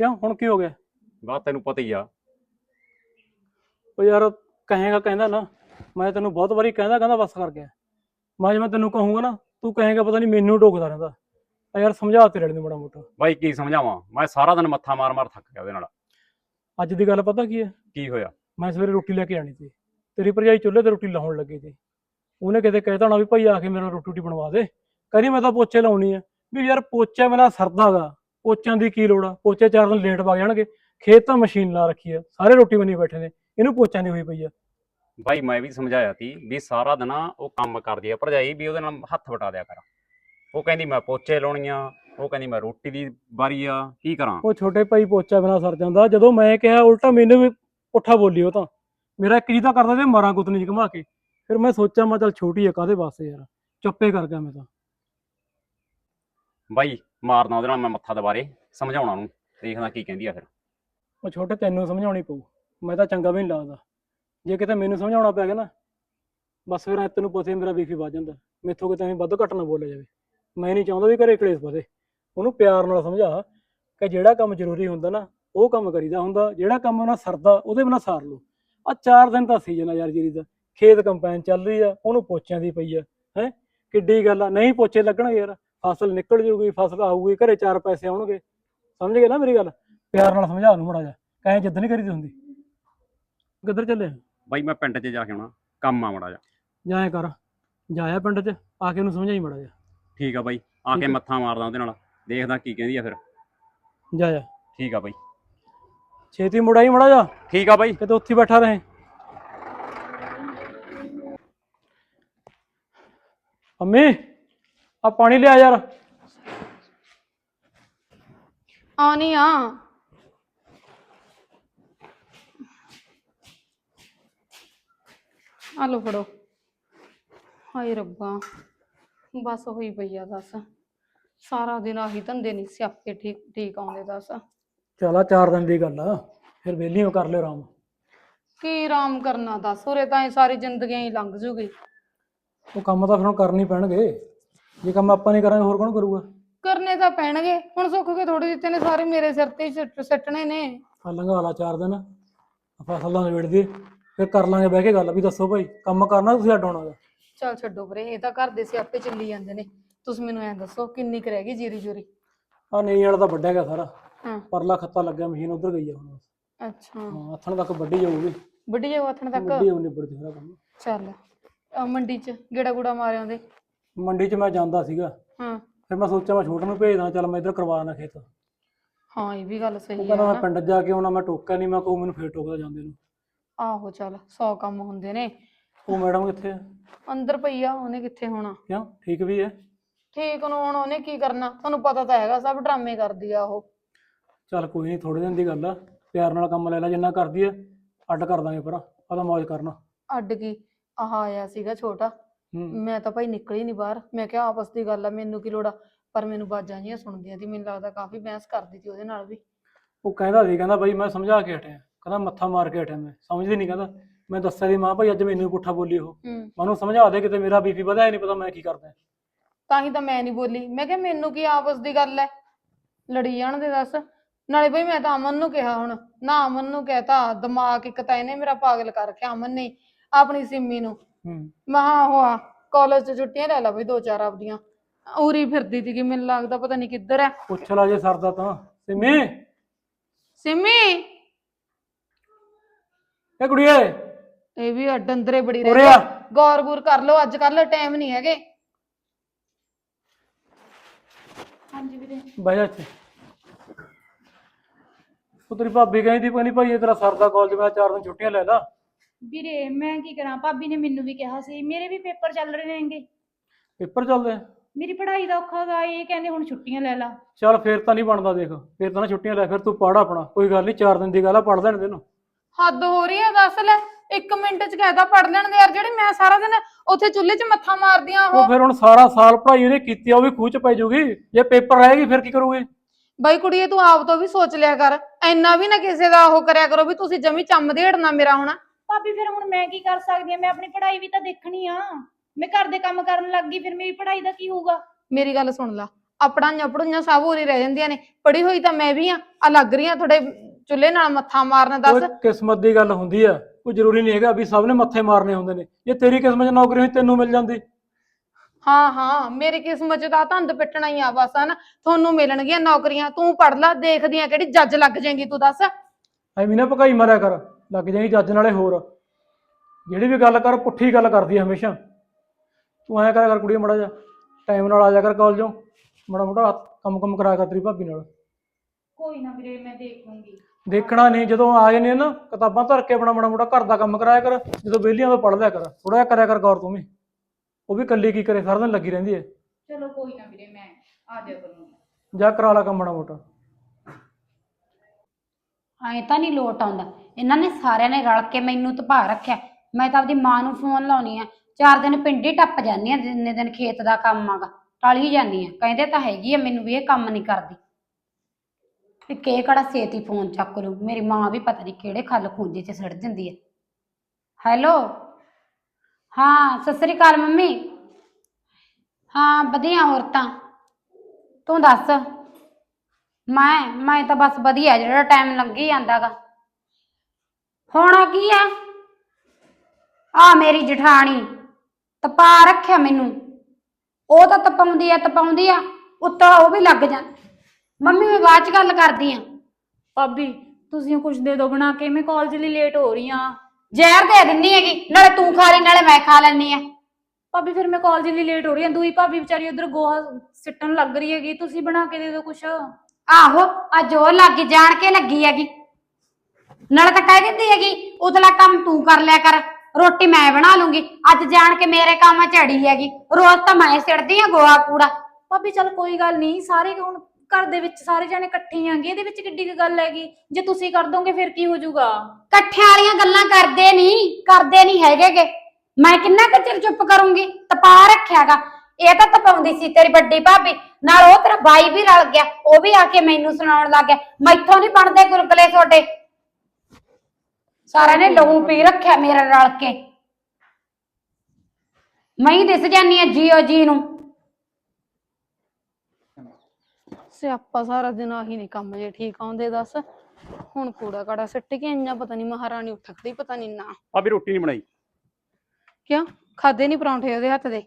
ਕਿਉਂ? ਹੁਣ ਕੀ ਹੋ ਗਿਆ? ਬਾਤ ਤੈਨੂੰ ਪਤਾ ਹੀ ਆ। ਉਹ ਯਾਰ ਕਹੇਗਾ ਕਹਿੰਦਾ ਨਾ। ਮੈਂ ਤੈਨੂੰ ਬਹੁਤ ਵਾਰੀ ਕਹਿੰਦਾ ਕਹਿੰਦਾ ਬਸ ਕਰ ਗਿਆ ਮੈਂ ਜੇ ਮੈਂ ਤੈਨੂੰ ਕਹੂੰਗਾ ਨਾ ਤੂੰ ਕਹੇਗਾ ਪਤਾ ਨਹੀਂ ਮੈਨੂੰ ਟੋਕਦਾ ਰਹਿੰਦਾ। ਆ ਯਾਰ ਸਮਝਾ ਤੇ ਰਹਿਣ ਦੇ ਮਾੜਾ ਮੋਟਾ। ਬਾਈ ਕੀ ਸਮਝਾਵਾਂ? ਮੈਂ ਸਾਰਾ ਦਿਨ ਮੱਥਾ ਮਾਰ ਮਾਰ ਥੱਕ ਗਿਆ ਉਹਦੇ ਨਾਲ। ਅੱਜ ਦੀ ਗੱਲ ਪਤਾ ਕੀ ਹੈ? ਕੀ ਹੋਇਆ? ਮੈਂ ਸਵੇਰੇ ਰੋਟੀ ਲੈ ਕੇ ਆਣੀ ਸੀ। ਤੇਰੀ ਭਰਜਾਈ ਚੁੱਲ੍ਹੇ ਤੇ ਰੋਟੀ ਲਾਉਣ ਲੱਗੀ ਸੀ। ਉਹਨੇ ਕਿਤੇ ਕਹਿਤਾ ਹੋਣਾ ਵੀ ਭਾਈ ਆ ਕੇ ਮੇਰੇ ਨਾਲ ਰੋਟੀ ਰੋਟੀ ਬਣਵਾ ਦੇ। ਕਹਿੰਦੀ ਮੈਂ ਤਾਂ ਪੋਚੇ ਲਾਉਣੀ ਆ। ਵੀ ਯਾਰ ਪੋਚੇ ਬਿਨਾ ਸਰਦਾਗਾ ਪੋਚਿਆਂ ਦੀ ਕੀ ਲੋੜ ਆ? ਪੋਚੇ ਚਾਰ ਦਿਨ ਲੇਟ ਵਗ ਜਾਣਗੇ। ਖੇਤ ਤਾਂ ਮਸ਼ੀਨ ਲਾ ਰੱਖੀ ਆ। ਸਾਰੇ ਰੋਟੀ ਬਣੀ ਬੈਠੇ ਨੇ। ਇਹਨੂੰ ਪੋਚਿਆਂ ਦੀ ਹੋਈ ਪਈ ਆ। ਬਾਈ ਮੈਂ ਵੀ ਸਮਝਾਇਆ ਤੀ ਵੀ ਸਾਰਾ ਦਿਨ ਉਹ ਕੰਮ ਕਰਦੀ ਆ ਭਰਜਾਈ ਵੀ ਉਹਦੇ ਨਾਲ ਹੱਥ ਵਟਾ ਦਿਆ ਕਰ। ਉਹ ਕਹਿੰਦੀ ਮੈਂ ਪੋਚੇ ਲਾਉਣੀਆਂ ਉਹ ਕਹਿੰਦੀ ਮੈਂ ਰੋਟੀ ਦੀ ਵਾਰੀ ਆ ਕੀ ਕਰਾਂ? ਉਹ ਛੋਟੇ ਭਾਈ ਪੋਚਾ ਬਿਨਾ ਸਰ ਜਾਂਦਾ। ਜਦੋਂ ਮੈਂ ਕਿਹਾ ਉਲਟਾ ਮੈਨੂੰ ਵੀ ਪੁੱਠਾ ਬੋਲੀ ਉਹ ਤਾਂ। ਮੇਰਾ ਇੱਕ ਜੀ ਤਾਂ ਕਰਦਾ ਤੇ ਮਾਰਾਂ ਗੁੱਤਨੀ ਚ ਘੁਮਾ ਕੇ। ਫਿਰ ਮੈਂ ਸੋਚਿਆ ਮੈਂ ਚੱਲ ਛੋਟੀ ਆ ਕਾਦੇ ਵਾਸਤੇ ਯਾਰ? ਚੁੱਪੇ ਕਰ ਗਿਆ ਮੈਂ ਤਾਂ। ਬਾਈ ਮਾਰਨਾ ਉਹਦੇ ਨਾਲ ਮੈਂ ਮੱਥਾ ਦੁਬਾਰੇ ਸਮਝਾਉਣਾ ਉਹਨੂੰ। ਦੇਖਦਾ ਕੀ ਕਹਿੰਦੀ ਆ ਫਿਰ। ਉਹ ਛੋਟੇ ਤੈਨੂੰ ਸਮਝਾਉਣੀ ਪਊ। ਮੈਂ ਤਾਂ ਚੰਗਾ ਵੀ ਨਹੀਂ ਲੱਗਦਾ। ਜੇ ਕਿਤੇ ਮੈਨੂੰ ਸਮਝਾਉਣਾ ਪੈ ਗਿਆ ਨਾ, ਬਸ ਫਿਰ ਐਂ ਤੈਨੂੰ ਪਤਾ ਹੀ ਮੇਰਾ ਬੀਪੀ ਵੱਧ ਜਾਂਦਾ। ਮੈਥੋਂ ਕਿਤੇ ਐਵੇਂ ਵੱਧ ਘੱਟ ਨਾ ਬੋਲਿਆ ਜਾਵੇ। ਮੈਂ ਨਹੀਂ ਚਾਹੁੰਦਾ ਵੀ ਘਰੇ ਕਲੇਸ਼ ਪਵੇ ਉਹਨੂੰ ਪਿਆਰ ਨਾਲ ਸਮਝਾ ਕਿ ਜਿਹੜਾ ਕੰਮ ਜ਼ਰੂਰੀ ਹੁੰਦਾ ਨਾ, ਉਹ ਕੰਮ ਕਰੀਦਾ ਹੁੰਦਾ। ਜਿਹੜਾ ਕੰਮ ਉਹਨਾਂ ਸਰਦਾ, ਉਹਦੇ ਬਿਨਾਂ ਸਾਰ ਲਓ। ਆ ਚਾਰ ਦਿਨ ਦਾ ਸੀਜ਼ਨ ਆ ਯਾਰ ਜੀਰੀ ਦਾ। ਖੇਤ ਕੰਪੈਨ ਚੱਲ ਰਹੀ ਆ, ਉਹਨੂੰ ਪੋਚਿਆਂ ਦੀ ਪਈ ਆ, ਹੈ? ਕਿੱਡੀ ਗੱਲ ਆ। ਨਹੀਂ ਪੋਚੇ ਲੱਗਣਗੇ ਯਾਰ। ਫਸਲ ਨਿਕਲ ਜੂਗੀ, ਫਸਲ ਆਊਗੀ, ਘਰੇ ਚਾਰ ਪੈਸੇ ਆਉਣਗੇ। ਸਮਝ ਗਏ ਨਾ ਮੇਰੀ ਗੱਲ? ਪਿਆਰ ਨਾਲ ਸਮਝਾ ਨੂੰ ਮੜਾ ਜਾ ਕਹੇ ਜਿੱਦ ਨਹੀਂ ਕਰੀਦੀ ਹੁੰਦੀ। ਕਿੱਧਰ ਚੱਲੇ? ਬਾਈ ਮੈਂ ਪਿੰਡ 'ਚ ਜਾ ਕੇ ਆਉਣਾ ਕੰਮ ਆ ਮੜਾ ਜਾ ਜਾਇਆ ਕਰ ਜਾਇਆ ਪਿੰਡ 'ਚ ਆ ਕੇ ਉਹਨੂੰ ਸਮਝਾਈ ਮੜਾ ਜਾ ਠੀਕ ਆ ਬਾਈ ਆ ਕੇ। ਮੱਥਾ ਮਾਰਦਾ ਉਹਦੇ ਨਾਲ ਦੇਖਦਾ ਕੀ ਕਹਿੰਦੀ ਆ ਫਿਰ। ਜਾਇਆ ਠੀਕ ਆ ਬਾਈ। ਛੇਤੀ ਮੁੜਾਈ ਮੜਾ ਜਾ ਠੀਕ ਆ ਬਾਈ। ਕਿਤੇ ਉੱਥੇ ਹੀ ਬੈਠਾ ਰਹੇ। ਅੰਮੀ ਆ ਪਾਣੀ ਲਿਆ ਯਾਰ। ਆਉਣੀ ਆ। ਆ ਲੋ ਫੜੋ। ਹਾਏ ਰੱਬਾ ਬਸ ਹੋਈ ਪਈ ਆ ਦੱਸ। ਸਾਰਾ ਦਿਨ ਆਹੀ ਧੰਦੇ ਨਹੀਂ ਸਿਆਪੇ ਠੀਕ ਠੀਕ ਆਉਂਦੇ ਦੱਸ। ਚਲਾ ਚਾਰ ਦਿਨ ਦੀ ਗੱਲ ਆ ਫਿਰ ਵਿਹਲੀ ਹੋ ਕਰ ਲਿਓ ਆਰਾਮ। ਕੀ ਆਰਾਮ ਕਰਨਾ ਦੱਸ ਉਰੇ ਤਾਂ ਇਹ ਸਾਰੀ ਜ਼ਿੰਦਗੀ ਹੀ ਲੰਘ ਜੂਗੀ। ਉਹ ਕੰਮ ਤਾਂ ਫਿਰ ਹੁਣ ਕਰਨੀ ਪੈਣਗੇ। ਜੇ ਕੰਮ ਆਪਾਂ ਨਹੀਂ ਕਰਾਂਗੇ ਹੋਰ ਕੌਣ ਕਰੂਗਾ? ਕਰਨੇ ਤਾਂ ਪੈਣਗੇ। ਹੁਣ ਸੁੱਖ ਕੇ ਥੋੜੀ ਦਿੱਤੇ ਨੇ ਸਾਰੇ ਮੇਰੇ ਸਿਰ ਤੇ ਹੀ ਸਿੱਟ- ਸਿੱਟਣੇ ਨੇ। ਆ ਲੰਘਾ ਲਾ ਚਾਰ ਦਿਨ। ਫਸਲ ਦਾ ਨਿਬੜ ਦੀ ਫਿਰ ਕਰ ਲਾਂਗੇ ਬਹਿ ਕੇ ਗੱਲ ਵੀ ਦੱਸੋ ਭਾਈ ਕੰਮ ਕਰਨਾ ਤੁਸੀਂ ਅੱਡ ਗਾ। ਚੱਲ ਛੱਡੋ ਪਰੇ ਇਹ ਤਾਂ ਘਰ ਦੇ ਸਿਆਪੇ ਚੱਲੀ ਜਾਂਦੇ ਨੇ। ਤੁਸੀਂ ਮੈਨੂੰ ਐਂ ਦੱਸੋ ਕਿੰਨੀ ਕੁ ਰਹਿ ਗਈ ਜੀਰੀ ਜੂਰੀ? ਆ ਨਹੀਂ ਵਾਲਾ ਤਾਂ ਵੱਡਾ ਹੈਗਾ ਸਾਰਾ। ਹਾਂ। ਪਰਲਾ ਖੱਤਾ ਲੱਗਿਆ ਮਸ਼ੀਨ ਉਧਰ ਗਈ ਆ ਹੁਣ। ਅੱਛਾ। ਹਾਂ ਹੱਥਣ ਤੱਕ ਵੱਡੀ ਜਾਊਗੀ। ਵੱਡੀ ਜਾਊ ਹੱਥਣ ਤੱਕ? ਵੱਡੀ ਹੋਣੀ ਨਿਬੜ ਸਾਰਾ ਕੰਮ। ਚੱਲ ਅਹ ਮੰਡੀ ਚ ਗੇੜਾ ਗੂੜਾ ਮਾਰਿਆ ਆਉਂਦੇ ਮੰਡੀ 'ਚ ਮੈਂ ਜਾਂਦਾ ਸੀਗਾ। ਹਾਂ। ਫਿਰ ਮੈਂ ਸੋਚਿਆ ਮੈਂ ਛੋਟੇ ਨੂੰ ਭੇਜਦਾ ਚੱਲ ਮੈਂ ਇੱਧਰ ਕਰਵਾ ਦੇਣਾ ਖੇਤ। ਉਹ ਹਾਂ ਇਹ ਵੀ ਗੱਲ ਸਹੀ ਹੈ ਕਹਿੰਦਾ ਮੈਂ। ਪਿੰਡ ਜਾ ਕੇ ਆਉਣਾ ਮੈਂ ਟੋਕਿਆ ਨਹੀਂ ਮੈਂ ਕਹੂ ਮੈਨੂੰ ਫੇਰ ਟੋਕਦਾ ਜਾਂਦੇ ਨੂੰ। ਆਹੋ ਚੱਲ 100 ਕੰਮ ਹੁੰਦੇ ਨੇ। ਉਹ ਮੈਡਮ ਕਿੱਥੇ ਆ? ਅੰਦਰ ਪਈ ਆ ਉਹਨੇ ਕਿੱਥੇ ਹੋਣਾ? ਕਿਉਂ? ਠੀਕ ਵੀ ਹੈ? ਠੀਕ ਨੂੰ ਹੁਣ ਉਹਨੇ ਕੀ ਕਰਨਾ? ਤੁਹਾਨੂੰ ਪਤਾ ਤਾਂ ਹੈਗਾ ਸਭ ਡਰਾਮੇ ਕਰਦੀ ਆ ਉਹ। ਚੱਲ ਕੋਈ ਨਹੀਂ ਥੋੜੇ ਦਿਨ ਦੀ ਗੱਲ ਆ। ਪਿਆਰ ਨਾਲ ਕੰਮ ਲੈ ਲੈ ਜਿੰਨਾ ਕਰਦੀ ਆ ਅੱਡ ਕਰ ਦਾਂਗੇ ਪਰ ਆਦਾ ਮौज ਕਰਨਾ। ਅੱਡ ਕੀ? ਆਹ ਆਇਆ ਸੀਗਾ ਛੋਟਾ। ਹੂੰ। ਮੈਂ ਤਾਂ ਭਾਈ ਨਿਕਲੀ ਨਹੀਂ ਬਾਹਰ। ਮੈਂ ਕਿਹਾ ਆਪਸ ਦੀ ਗੱਲ ਆ ਮੈਨੂੰ ਕੀ ਲੋੜ ਆ? ਪਰ ਮੈਨੂੰ ਬਾਜਾਂ ਜੀਆਂ ਸੁਣਦੀਆਂ ਸੀ ਮੈਨੂੰ ਲੱਗਦਾ ਕਾਫੀ ਬਹਿਸ ਕਰਦੀ ਸੀ ਉਹਦੇ ਨਾਲ ਵੀ। ਉਹ ਕਹਿੰਦਾ ਸੀ ਕਹਿੰਦਾ ਬਾਈ ਮੈਂ ਸਮਝਾ ਕੇ ਹਟਿਆ। ਕਹਿੰਦਾ ਮੱਥਾ ਮਾਰ ਕੇ ਹਟਿਆ ਮੈਂ। ਸਮਝਦੀ ਨਹੀਂ ਕਹਿੰਦਾ। ਮੈਂ ਦੱਸਿਆ ਦੀ ਮਾਂ ਭਾਈ ਅੱਜ ਮੈਨੂੰ ਵੀ ਪੁੱਠਾ ਬੋਲੀ ਉਹ। ਹੂੰ। ਸਮਝਾ ਦੇ ਕਿਤੇ ਮੇਰਾ ਬੀਪੀ ਵਧਿਆ ਹੀ ਨਹੀਂ ਪਤਾ ਮੈਂ ਕੀ ਕਰਦਾ। ਤਾਂ ਹੀ ਤਾਂ ਮੈਂ ਨਹੀਂ ਬੋਲੀ। ਮੈਂ ਕਿਹਾ ਮੈਨੂੰ ਕੀ ਆਪਸ ਦੀ ਗੱਲ ਐ? ਲੜੀ ਜਾਣ ਦੇ ਦੱਸ। ਨਾਲੇ ਬਈ ਮੈਂ ਤਾਂ ਅਮਨ ਨੂੰ ਕਿਹਾ ਹੁਣ। ਨਾ ਅਮਨ ਨੂੰ ਕਹਤਾ ਦਿਮਾਗ ਇੱਕ ਤਾਂ ਇਹਨੇ ਮੇਰਾ ਪਾਗਲ ਕਰ ਰੱਖਿਆ ਅਮਨ ਨੇ ਆਪਣੀ ਸਿੰਮੀ ਨੂੰ। ਹੂੰ। ਮੈਂ ਹਾਂ ਉਹ ਆ ਕਾਲਜ ਚ ਛੁੱਟੀਆਂ ਲੈ ਲਾ ਬਈ ਦੋ ਚਾਰ ਆਪਦੀਆਂ। ਉਰੀ ਫਿਰਦੀ ਸੀਗੀ ਮੈਨੂੰ ਲੱਗਦਾ ਪਤਾ ਨਹੀਂ ਕਿੱਧਰ ਐ। ਪੁੱਛ ਲਾ ਜੇ ਸਰਦਾ ਤਾਂ। ਸਿਮੀ! ਸਿੰਮੀ! ਇਹ ਕੁੜੀਏ ਇਹ ਵੀ ਅੱਡ ਅੰਦਰੇ ਬੜੀ ਉਰੇ ਗੌਰ ਗੂਰ ਕਰ ਲਓ ਅੱਜ ਕੱਲ ਟਾਈਮ ਨਹੀਂ ਹੈਗੇ। ਹਾਂਜੀ ਵੀਰੇ। ਬਹਿ ਜਾ ਇੱਥੇ। ਉਹ ਤੇਰੀ ਭਾਬੀ ਕਹਿੰਦੀ ਸੀ ਕਹਿੰਦੀ ਭਾਈ ਇਹ ਤੇਰਾ ਸਰਦਾ ਕਾਲਜ ਮੈਂ ਚਾਰ ਦਿਨ ਛੁੱਟੀਆਂ ਲੈ ਲਾ। ਵੀਰੇ ਮੈਂ ਕੀ ਕਰਾਂ? ਭਾਬੀ ਨੇ ਮੈਨੂੰ ਵੀ ਕਿਹਾ ਸੀ ਮੇਰੇ ਵੀ ਪੇਪਰ ਚੱਲ ਰਹੇ ਨੇਗੇ। ਪੇਪਰ ਚੱਲਦੇ ਆ? ਮੇਰੀ ਪੜ੍ਹਾਈ ਦਾ ਔਖਾ ਗਾ ਇਹ ਕਹਿੰਦੇ ਹੁਣ ਛੁੱਟੀਆਂ ਲੈ ਲਾ। ਚੱਲ ਫੇਰ ਤਾਂ ਨਹੀਂ ਬਣਦਾ ਦੇਖ ਫੇਰ ਤਾਂ ਨਾ ਛੁੱਟੀਆਂ ਲੈ ਫਿਰ ਤੂੰ ਪੜ ਆਪਣਾ ਕੋਈ ਗੱਲ ਨਹੀਂ ਚਾਰ ਦਿਨ ਦੀ ਗੱਲ ਆ ਪੜ ਲੈਣ ਦੇ ਨੂੰ ਹੱਦ ਹੋ ਰਹੀ ਹੈ ਦੱਸ ਲੈ। ਇੱਕ ਮਿੰਟ ਚ ਕਹਿਦਾ ਪੜ ਲੈਣ ਦੇ ਯਾਰ ਜਿਹੜੇ ਮੈਂ ਸਾਰਾ ਦਿਨ ਉੱਥੇ ਚੁੱਲ੍ਹੇ 'ਚ ਮੱਥਾ ਮਾਰਦੀਆਂ ਉਹ ਉਹ ਫਿਰ ਹੁਣ ਸਾਰਾ ਸਾਲ ਪੜ੍ਹਾਈ ਉਹਨੇ ਕੀਤੀ ਆ ਉਹ ਵੀ ਖੂਹ ਚ ਪੈ ਜਾਊਗੀ ਜੇ ਪੇਪਰ ਰਹੇਗੀ ਫਿਰ ਕੀ ਕਰੋਗੇ? ਬਾਈ ਕੁੜੀਏ ਤੂੰ ਆਪ ਤੋਂ ਵੀ ਸੋਚ ਲਿਆ ਕਰ। ਐਨਾ ਵੀ ਨਾ ਕਿਸੇ ਦਾ ਉਹ ਕਰਿਆ ਕਰੋ ਵੀ ਤੁਸੀਂ ਜਮੀ ਚੰਮ ਦੇੜਨਾ ਮੇਰਾ ਹੋਣਾ। ਭਾਬੀ ਫਿਰ ਹੁਣ ਮੈਂ ਕੀ ਕਰ ਸਕਦੀ ਆ? ਮੈਂ ਆਪਣੀ ਪੜ੍ਹਾਈ ਵੀ ਤਾਂ ਦੇਖਣੀ ਆ। ਮੈਂ ਘਰ ਦੇ ਕੰਮ ਕਰਨ ਲੱਗ ਗਈ ਫਿਰ ਮੇਰੀ ਪੜ੍ਹਾਈ ਦਾ ਕੀ ਹੋਊਗਾ? ਮੇਰੀ ਗੱਲ ਸੁਣ ਲਾ। ਆਪਣਾ ਪੜੂਈਆਂ ਸਭ ਹੋਰੀ ਰਹਿ ਜਾਂਦੀਆਂ ਨੇ। ਪੜੀ ਹੋਈ ਤਾਂ ਮੈਂ ਵੀ ਆ। ਆ ਲੱਗ ਰਹੀ ਆ ਤੁਹਾਡੇ ਚੁੱਲ੍ਹੇ ਨਾਲ ਮੱਥਾ ਮਾਰਨ ਦੱਸ। ਉਹ ਕਿਸਮਤ ਦੀ ਗੱਲ ਹੁੰਦੀ ਆ ਕੋਈ ਜ਼ਰੂਰੀ ਨਹੀਂ ਹੈਗਾ ਵੀ ਸਭ ਨੇ ਮੱਥੇ ਮਾਰਨੇ ਹੁੰਦੇ ਨੇ। ਜੇ ਤੇਰੀ ਕਿਸਮਤ 'ਚ ਨੌਕਰੀ ਹੋਈ ਤੈਨੂੰ ਮਿਲ ਜਾਂਦੀ। ਹਾਂ ਹਾਂ ਮੇਰੀ ਕਿਸਮਤ 'ਚ ਤਾਂ ਧੰਦ ਪਿੱਟਣਾ ਹੀ ਆ ਬਸ ਹਨ। ਤੁਹਾਨੂੰ ਮਿਲਣਗੀਆਂ ਨੌਕਰੀਆਂ ਤੂੰ ਪੜ ਲੈ ਦੇਖਦੀ ਆ ਕਿਹੜੀ ਜੱਜ ਲੱਗ ਜਾਏਗੀ ਤੂੰ ਦੱਸ। ਐਵੇਂ ਨਾ ਭਕਾਈ ਮਾਰਿਆ ਕਰ ਲੱਗ ਜਾਏਗੀ ਜੱਜ ਨਾਲੇ ਹੋਰ। ਜਿਹੜੀ ਵੀ ਗੱਲ ਕਰ ਪੁੱਠੀ ਗੱਲ ਕਰਦੀ ਆ ਹਮੇਸ਼ਾ। ਤੂੰ ਐਂ ਕਰਿਆ ਕਰ ਕੁੜੀ ਮੜਾ ਜਾ ਟਾਈਮ ਨਾਲ ਆ ਜਾ ਕਰ ਕਾਲਜੋਂ। ਮਾੜਾ ਮੋਟਾ ਕੰਮ ਕੰਮ ਕਰਾਇਆ ਕਰ ਤੇਰੀ ਭਾਬੀ ਨਾਲ। ਕੋਈ ਨਾ ਵੀਰੇ ਮੈਂ ਦੇਖ ਲੂੰਗੀ ਦੇਖਣਾ ਨਹੀਂ ਜਦੋਂ ਆ ਜਾਂਦੇ ਨਾ ਕਿਤਾਬਾਂ ਧਰ ਕੇ ਆਪਣਾ ਮਾੜਾ ਮੋਟਾ ਘਰ ਦਾ ਕੰਮ ਕਰਾਇਆ ਕਰ ਜਦੋਂ ਵਿਹਲੀਆਂ ਤੋਂ ਪੜ ਲਿਆ ਕਰ ਥੋੜਾ ਜਿਹਾ ਕਰਿਆ ਕਰ ਗੌਰ ਤੂੰ ਵੀ। ਉਹ ਵੀ ਇਕੱਲੀ ਕੀ ਕਰੇ ਸਾਰਾ ਦਿਨ ਲੱਗੀ ਰਹਿੰਦੀ ਹੈ। ਚਲੋ ਕੋਈ ਨਾ ਵੀਰੇ ਮੈਂ ਆ ਜਾ ਕਰੂੰਗੀ। ਜਾ ਕਰਾ ਲਾ ਕੰਮ ਮਾੜਾ ਮੋਟਾ ਐਂ ਤਾਂ ਨਹੀਂ ਲੋਟ ਆਉਂਦਾ। ਇਹਨਾਂ ਨੇ ਸਾਰਿਆਂ ਨੇ ਰਲ ਕੇ ਮੈਨੂੰ ਤਪਾ ਰੱਖਿਆ। ਮੈਂ ਤਾਂ ਆਪਦੀ ਮਾਂ ਨੂੰ ਫੋਨ ਲਾਉਣੀ ਆ। ਚਾਰ ਦਿਨ ਪਿੰਡ ਟੱਪ ਜਾਂਦੀ ਆ ਜਿੰਨੇ ਦਿਨ ਖੇਤ ਦਾ ਕੰਮ ਆਗਾ। ਟਾਲੀ ਜਾਂਦੀ ਆ। ਕਹਿੰਦੇ ਤਾਂ ਹੈਗੀ ਆ ਮੈਨੂੰ ਵੀ ਇਹ ਕੰਮ ਨਹੀਂ ਕਰਦੀ। ਵੀ ਕੇ ਕਿਹੜਾ ਛੇਤੀ ਫੋਨ ਚੱਕ ਲੂ ਮੇਰੀ ਮਾਂ ਵੀ ਪਤਾ ਨਹੀਂ ਕਿਹੜੇ ਖੱਲ ਖੂੰਜੇ 'ਚ ਸੜ ਦਿੰਦੀ ਆ ਹੈਲੋ ਹਾਂ, ਸਤਿ ਸ੍ਰੀ ਅਕਾਲ ਮੰਮੀ। ਹਾਂ, ਵਧੀਆ ਹੋਰ ਤਾਂ ਤੂੰ ਦੱਸ? ਮੈਂ ਮੈਂ ਤਾਂ ਬਸ ਵਧੀਆ, ਜਿਹੜਾ ਟਾਈਮ ਲੰਘੀ ਜਾਂਦਾਗਾ ਹੋਣਾ ਕੀ ਆ ਆ ਮੇਰੀ ਜਠਾਣੀ, ਤਪਾ ਰੱਖਿਆ ਮੈਨੂੰ। ਉਹ ਤਾਂ ਤਪਾਉਂਦੀ ਆ ਤਪਾਉਂਦੀ ਆ ਉੱਤੋਂ ਉਹ ਵੀ ਲੱਗ ਜਾਂ ਮੰਮੀ ਮੈਂ ਬਾਅਦ ਚ ਗੱਲ ਕਰਦੀ ਆ। ਭਾਬੀ ਤੁਸੀਂ ਕੁਝ ਦੇ ਦਿਓ ਬਣਾ ਕੇ ਮੈਂ ਕਾਲਜ ਲਈ ਲੇਟ ਹੋ ਰਹੀ ਆ। ਜ਼ਹਿਰ ਦੇ ਦਿੰਨੀ ਹੈਗੀ ਨਾਲੇ ਤੂੰ ਖਾ ਲਈ ਨਾਲੇ ਮੈਂ ਖਾ ਲੈਣੀ ਆ। ਭਾਬੀ ਫਿਰ ਮੈਂ ਕਾਲਜ ਲਈ ਲੇਟ ਹੋ ਰਹੀ ਹਾਂ ਦੂਈ ਭਾਬੀ ਵਿਚਾਰੀ ਉਧਰ ਗੋਹਾ ਸਿੱਟਣ ਲੱਗ ਰਹੀ ਹੈਗੀ ਤੁਸੀਂ ਬਣਾ ਕੇ ਦੇ ਦਿਓ ਕੁਛ। ਆਹੋ ਅੱਜ ਉਹ ਲੱਗੀ ਜਾਣ ਕੇ ਲੱਗੀ ਹੈਗੀ। ਨਾਲੇ ਤਾਂ ਕਹਿ ਦਿੰਦੀ ਹੈਗੀ ਉਤਲਾ ਕੰਮ ਤੂੰ ਕਰ ਲਿਆ ਕਰ ਰੋਟੀ ਮੈਂ ਬਣਾ ਲੂੰਗੀ। ਅੱਜ ਜਾਣ ਕੇ ਮੇਰੇ ਕੰਮ ਝੜੀ ਹੈਗੀ। ਰੋਜ਼ ਤਾਂ ਮੈਂ ਸਿੜਦੀ ਆ ਗੋਹਾ ਕੂੜਾ। ਭਾਬੀ ਚਲ ਕੋਈ ਗੱਲ ਨਹੀਂ ਸਾਰੇ ਹੁਣ ਘਰ ਦੇ ਵਿੱਚ ਸਾਰੇ ਜਾਣੇ ਇਕੱਠੇ ਆਂਗੇ, ਇਹਦੇ ਵਿੱਚ ਕਿੱਡੀ ਕੁ ਗੱਲ ਹੈਗੀ? ਜੇ ਤੁਸੀਂ ਕਰ ਦੋਗੇ, ਫਿਰ ਕੀ ਹੋ ਜਾਊਗਾ ਇਕੱਠਿਆਂ ਵਾਲੀਆਂ ਗੱਲਾਂ ਕਰਦੇ ਨਹੀਂ ਕਰਦੇ ਨਹੀਂ ਹੈਗੇਗੇ। ਮੈਂ ਕਿੰਨਾ ਕੁ ਚਿਰ ਚੁੱਪ ਕਰੂੰਗੀ? ਤਪਾ ਰੱਖਿਆਗਾ। ਇਹ ਤਾਂ ਤਪਾਉਂਦੀ ਸੀ ਤੇਰੀ ਵੱਡੀ ਭਾਬੀ। ਨਾਲ ਉਹ ਤੇਰਾ ਬਾਈ ਵੀ ਰਲ ਗਿਆ। ਉਹ ਵੀ ਆ ਕੇ ਮੈਨੂੰ ਸੁਣਾਉਣ ਲੱਗ ਗਿਆ। ਮੈਥੋਂ ਨਹੀਂ ਬਣਦੇ ਗੁਲਗੁਲੇ ਤੁਹਾਡੇ। ਸਾਰਿਆਂ ਨੇ ਲਹੂ ਪੀ ਰੱਖਿਆ ਮੇਰੇ ਰਲ ਕੇ। ਮੈਂ ਹੀ ਦਿਸ ਜਾਨੀ ਆ ਜੀਓ ਜੀ ਨੂੰ। ਸਿਆਪਾ ਸਾਰਾ ਦਿਨ ਆਹੀ ਨਹੀਂ ਕੰਮ ਜੇ ਠੀਕ ਆਉਂਦੇ ਦੱਸ। ਹੁਣ ਕੂੜਾ ਕਾੜਾ ਸਿੱਟ ਕੇ ਇੰਨਾ ਪਤਾ ਨਹੀਂ ਮਹਾਰਾਣੀ ਉੱਠਦੀ ਪਤਾ ਨਹੀਂ ਨਾ। ਭਾਬੀ ਰੋਟੀ ਨਹੀਂ ਬਣਾਈ? ਕਿਉਂ? ਖਾਦੇ ਨਹੀਂ ਪਰੌਂਠੇ ਉਹਦੇ ਹੱਥ ਦੇ?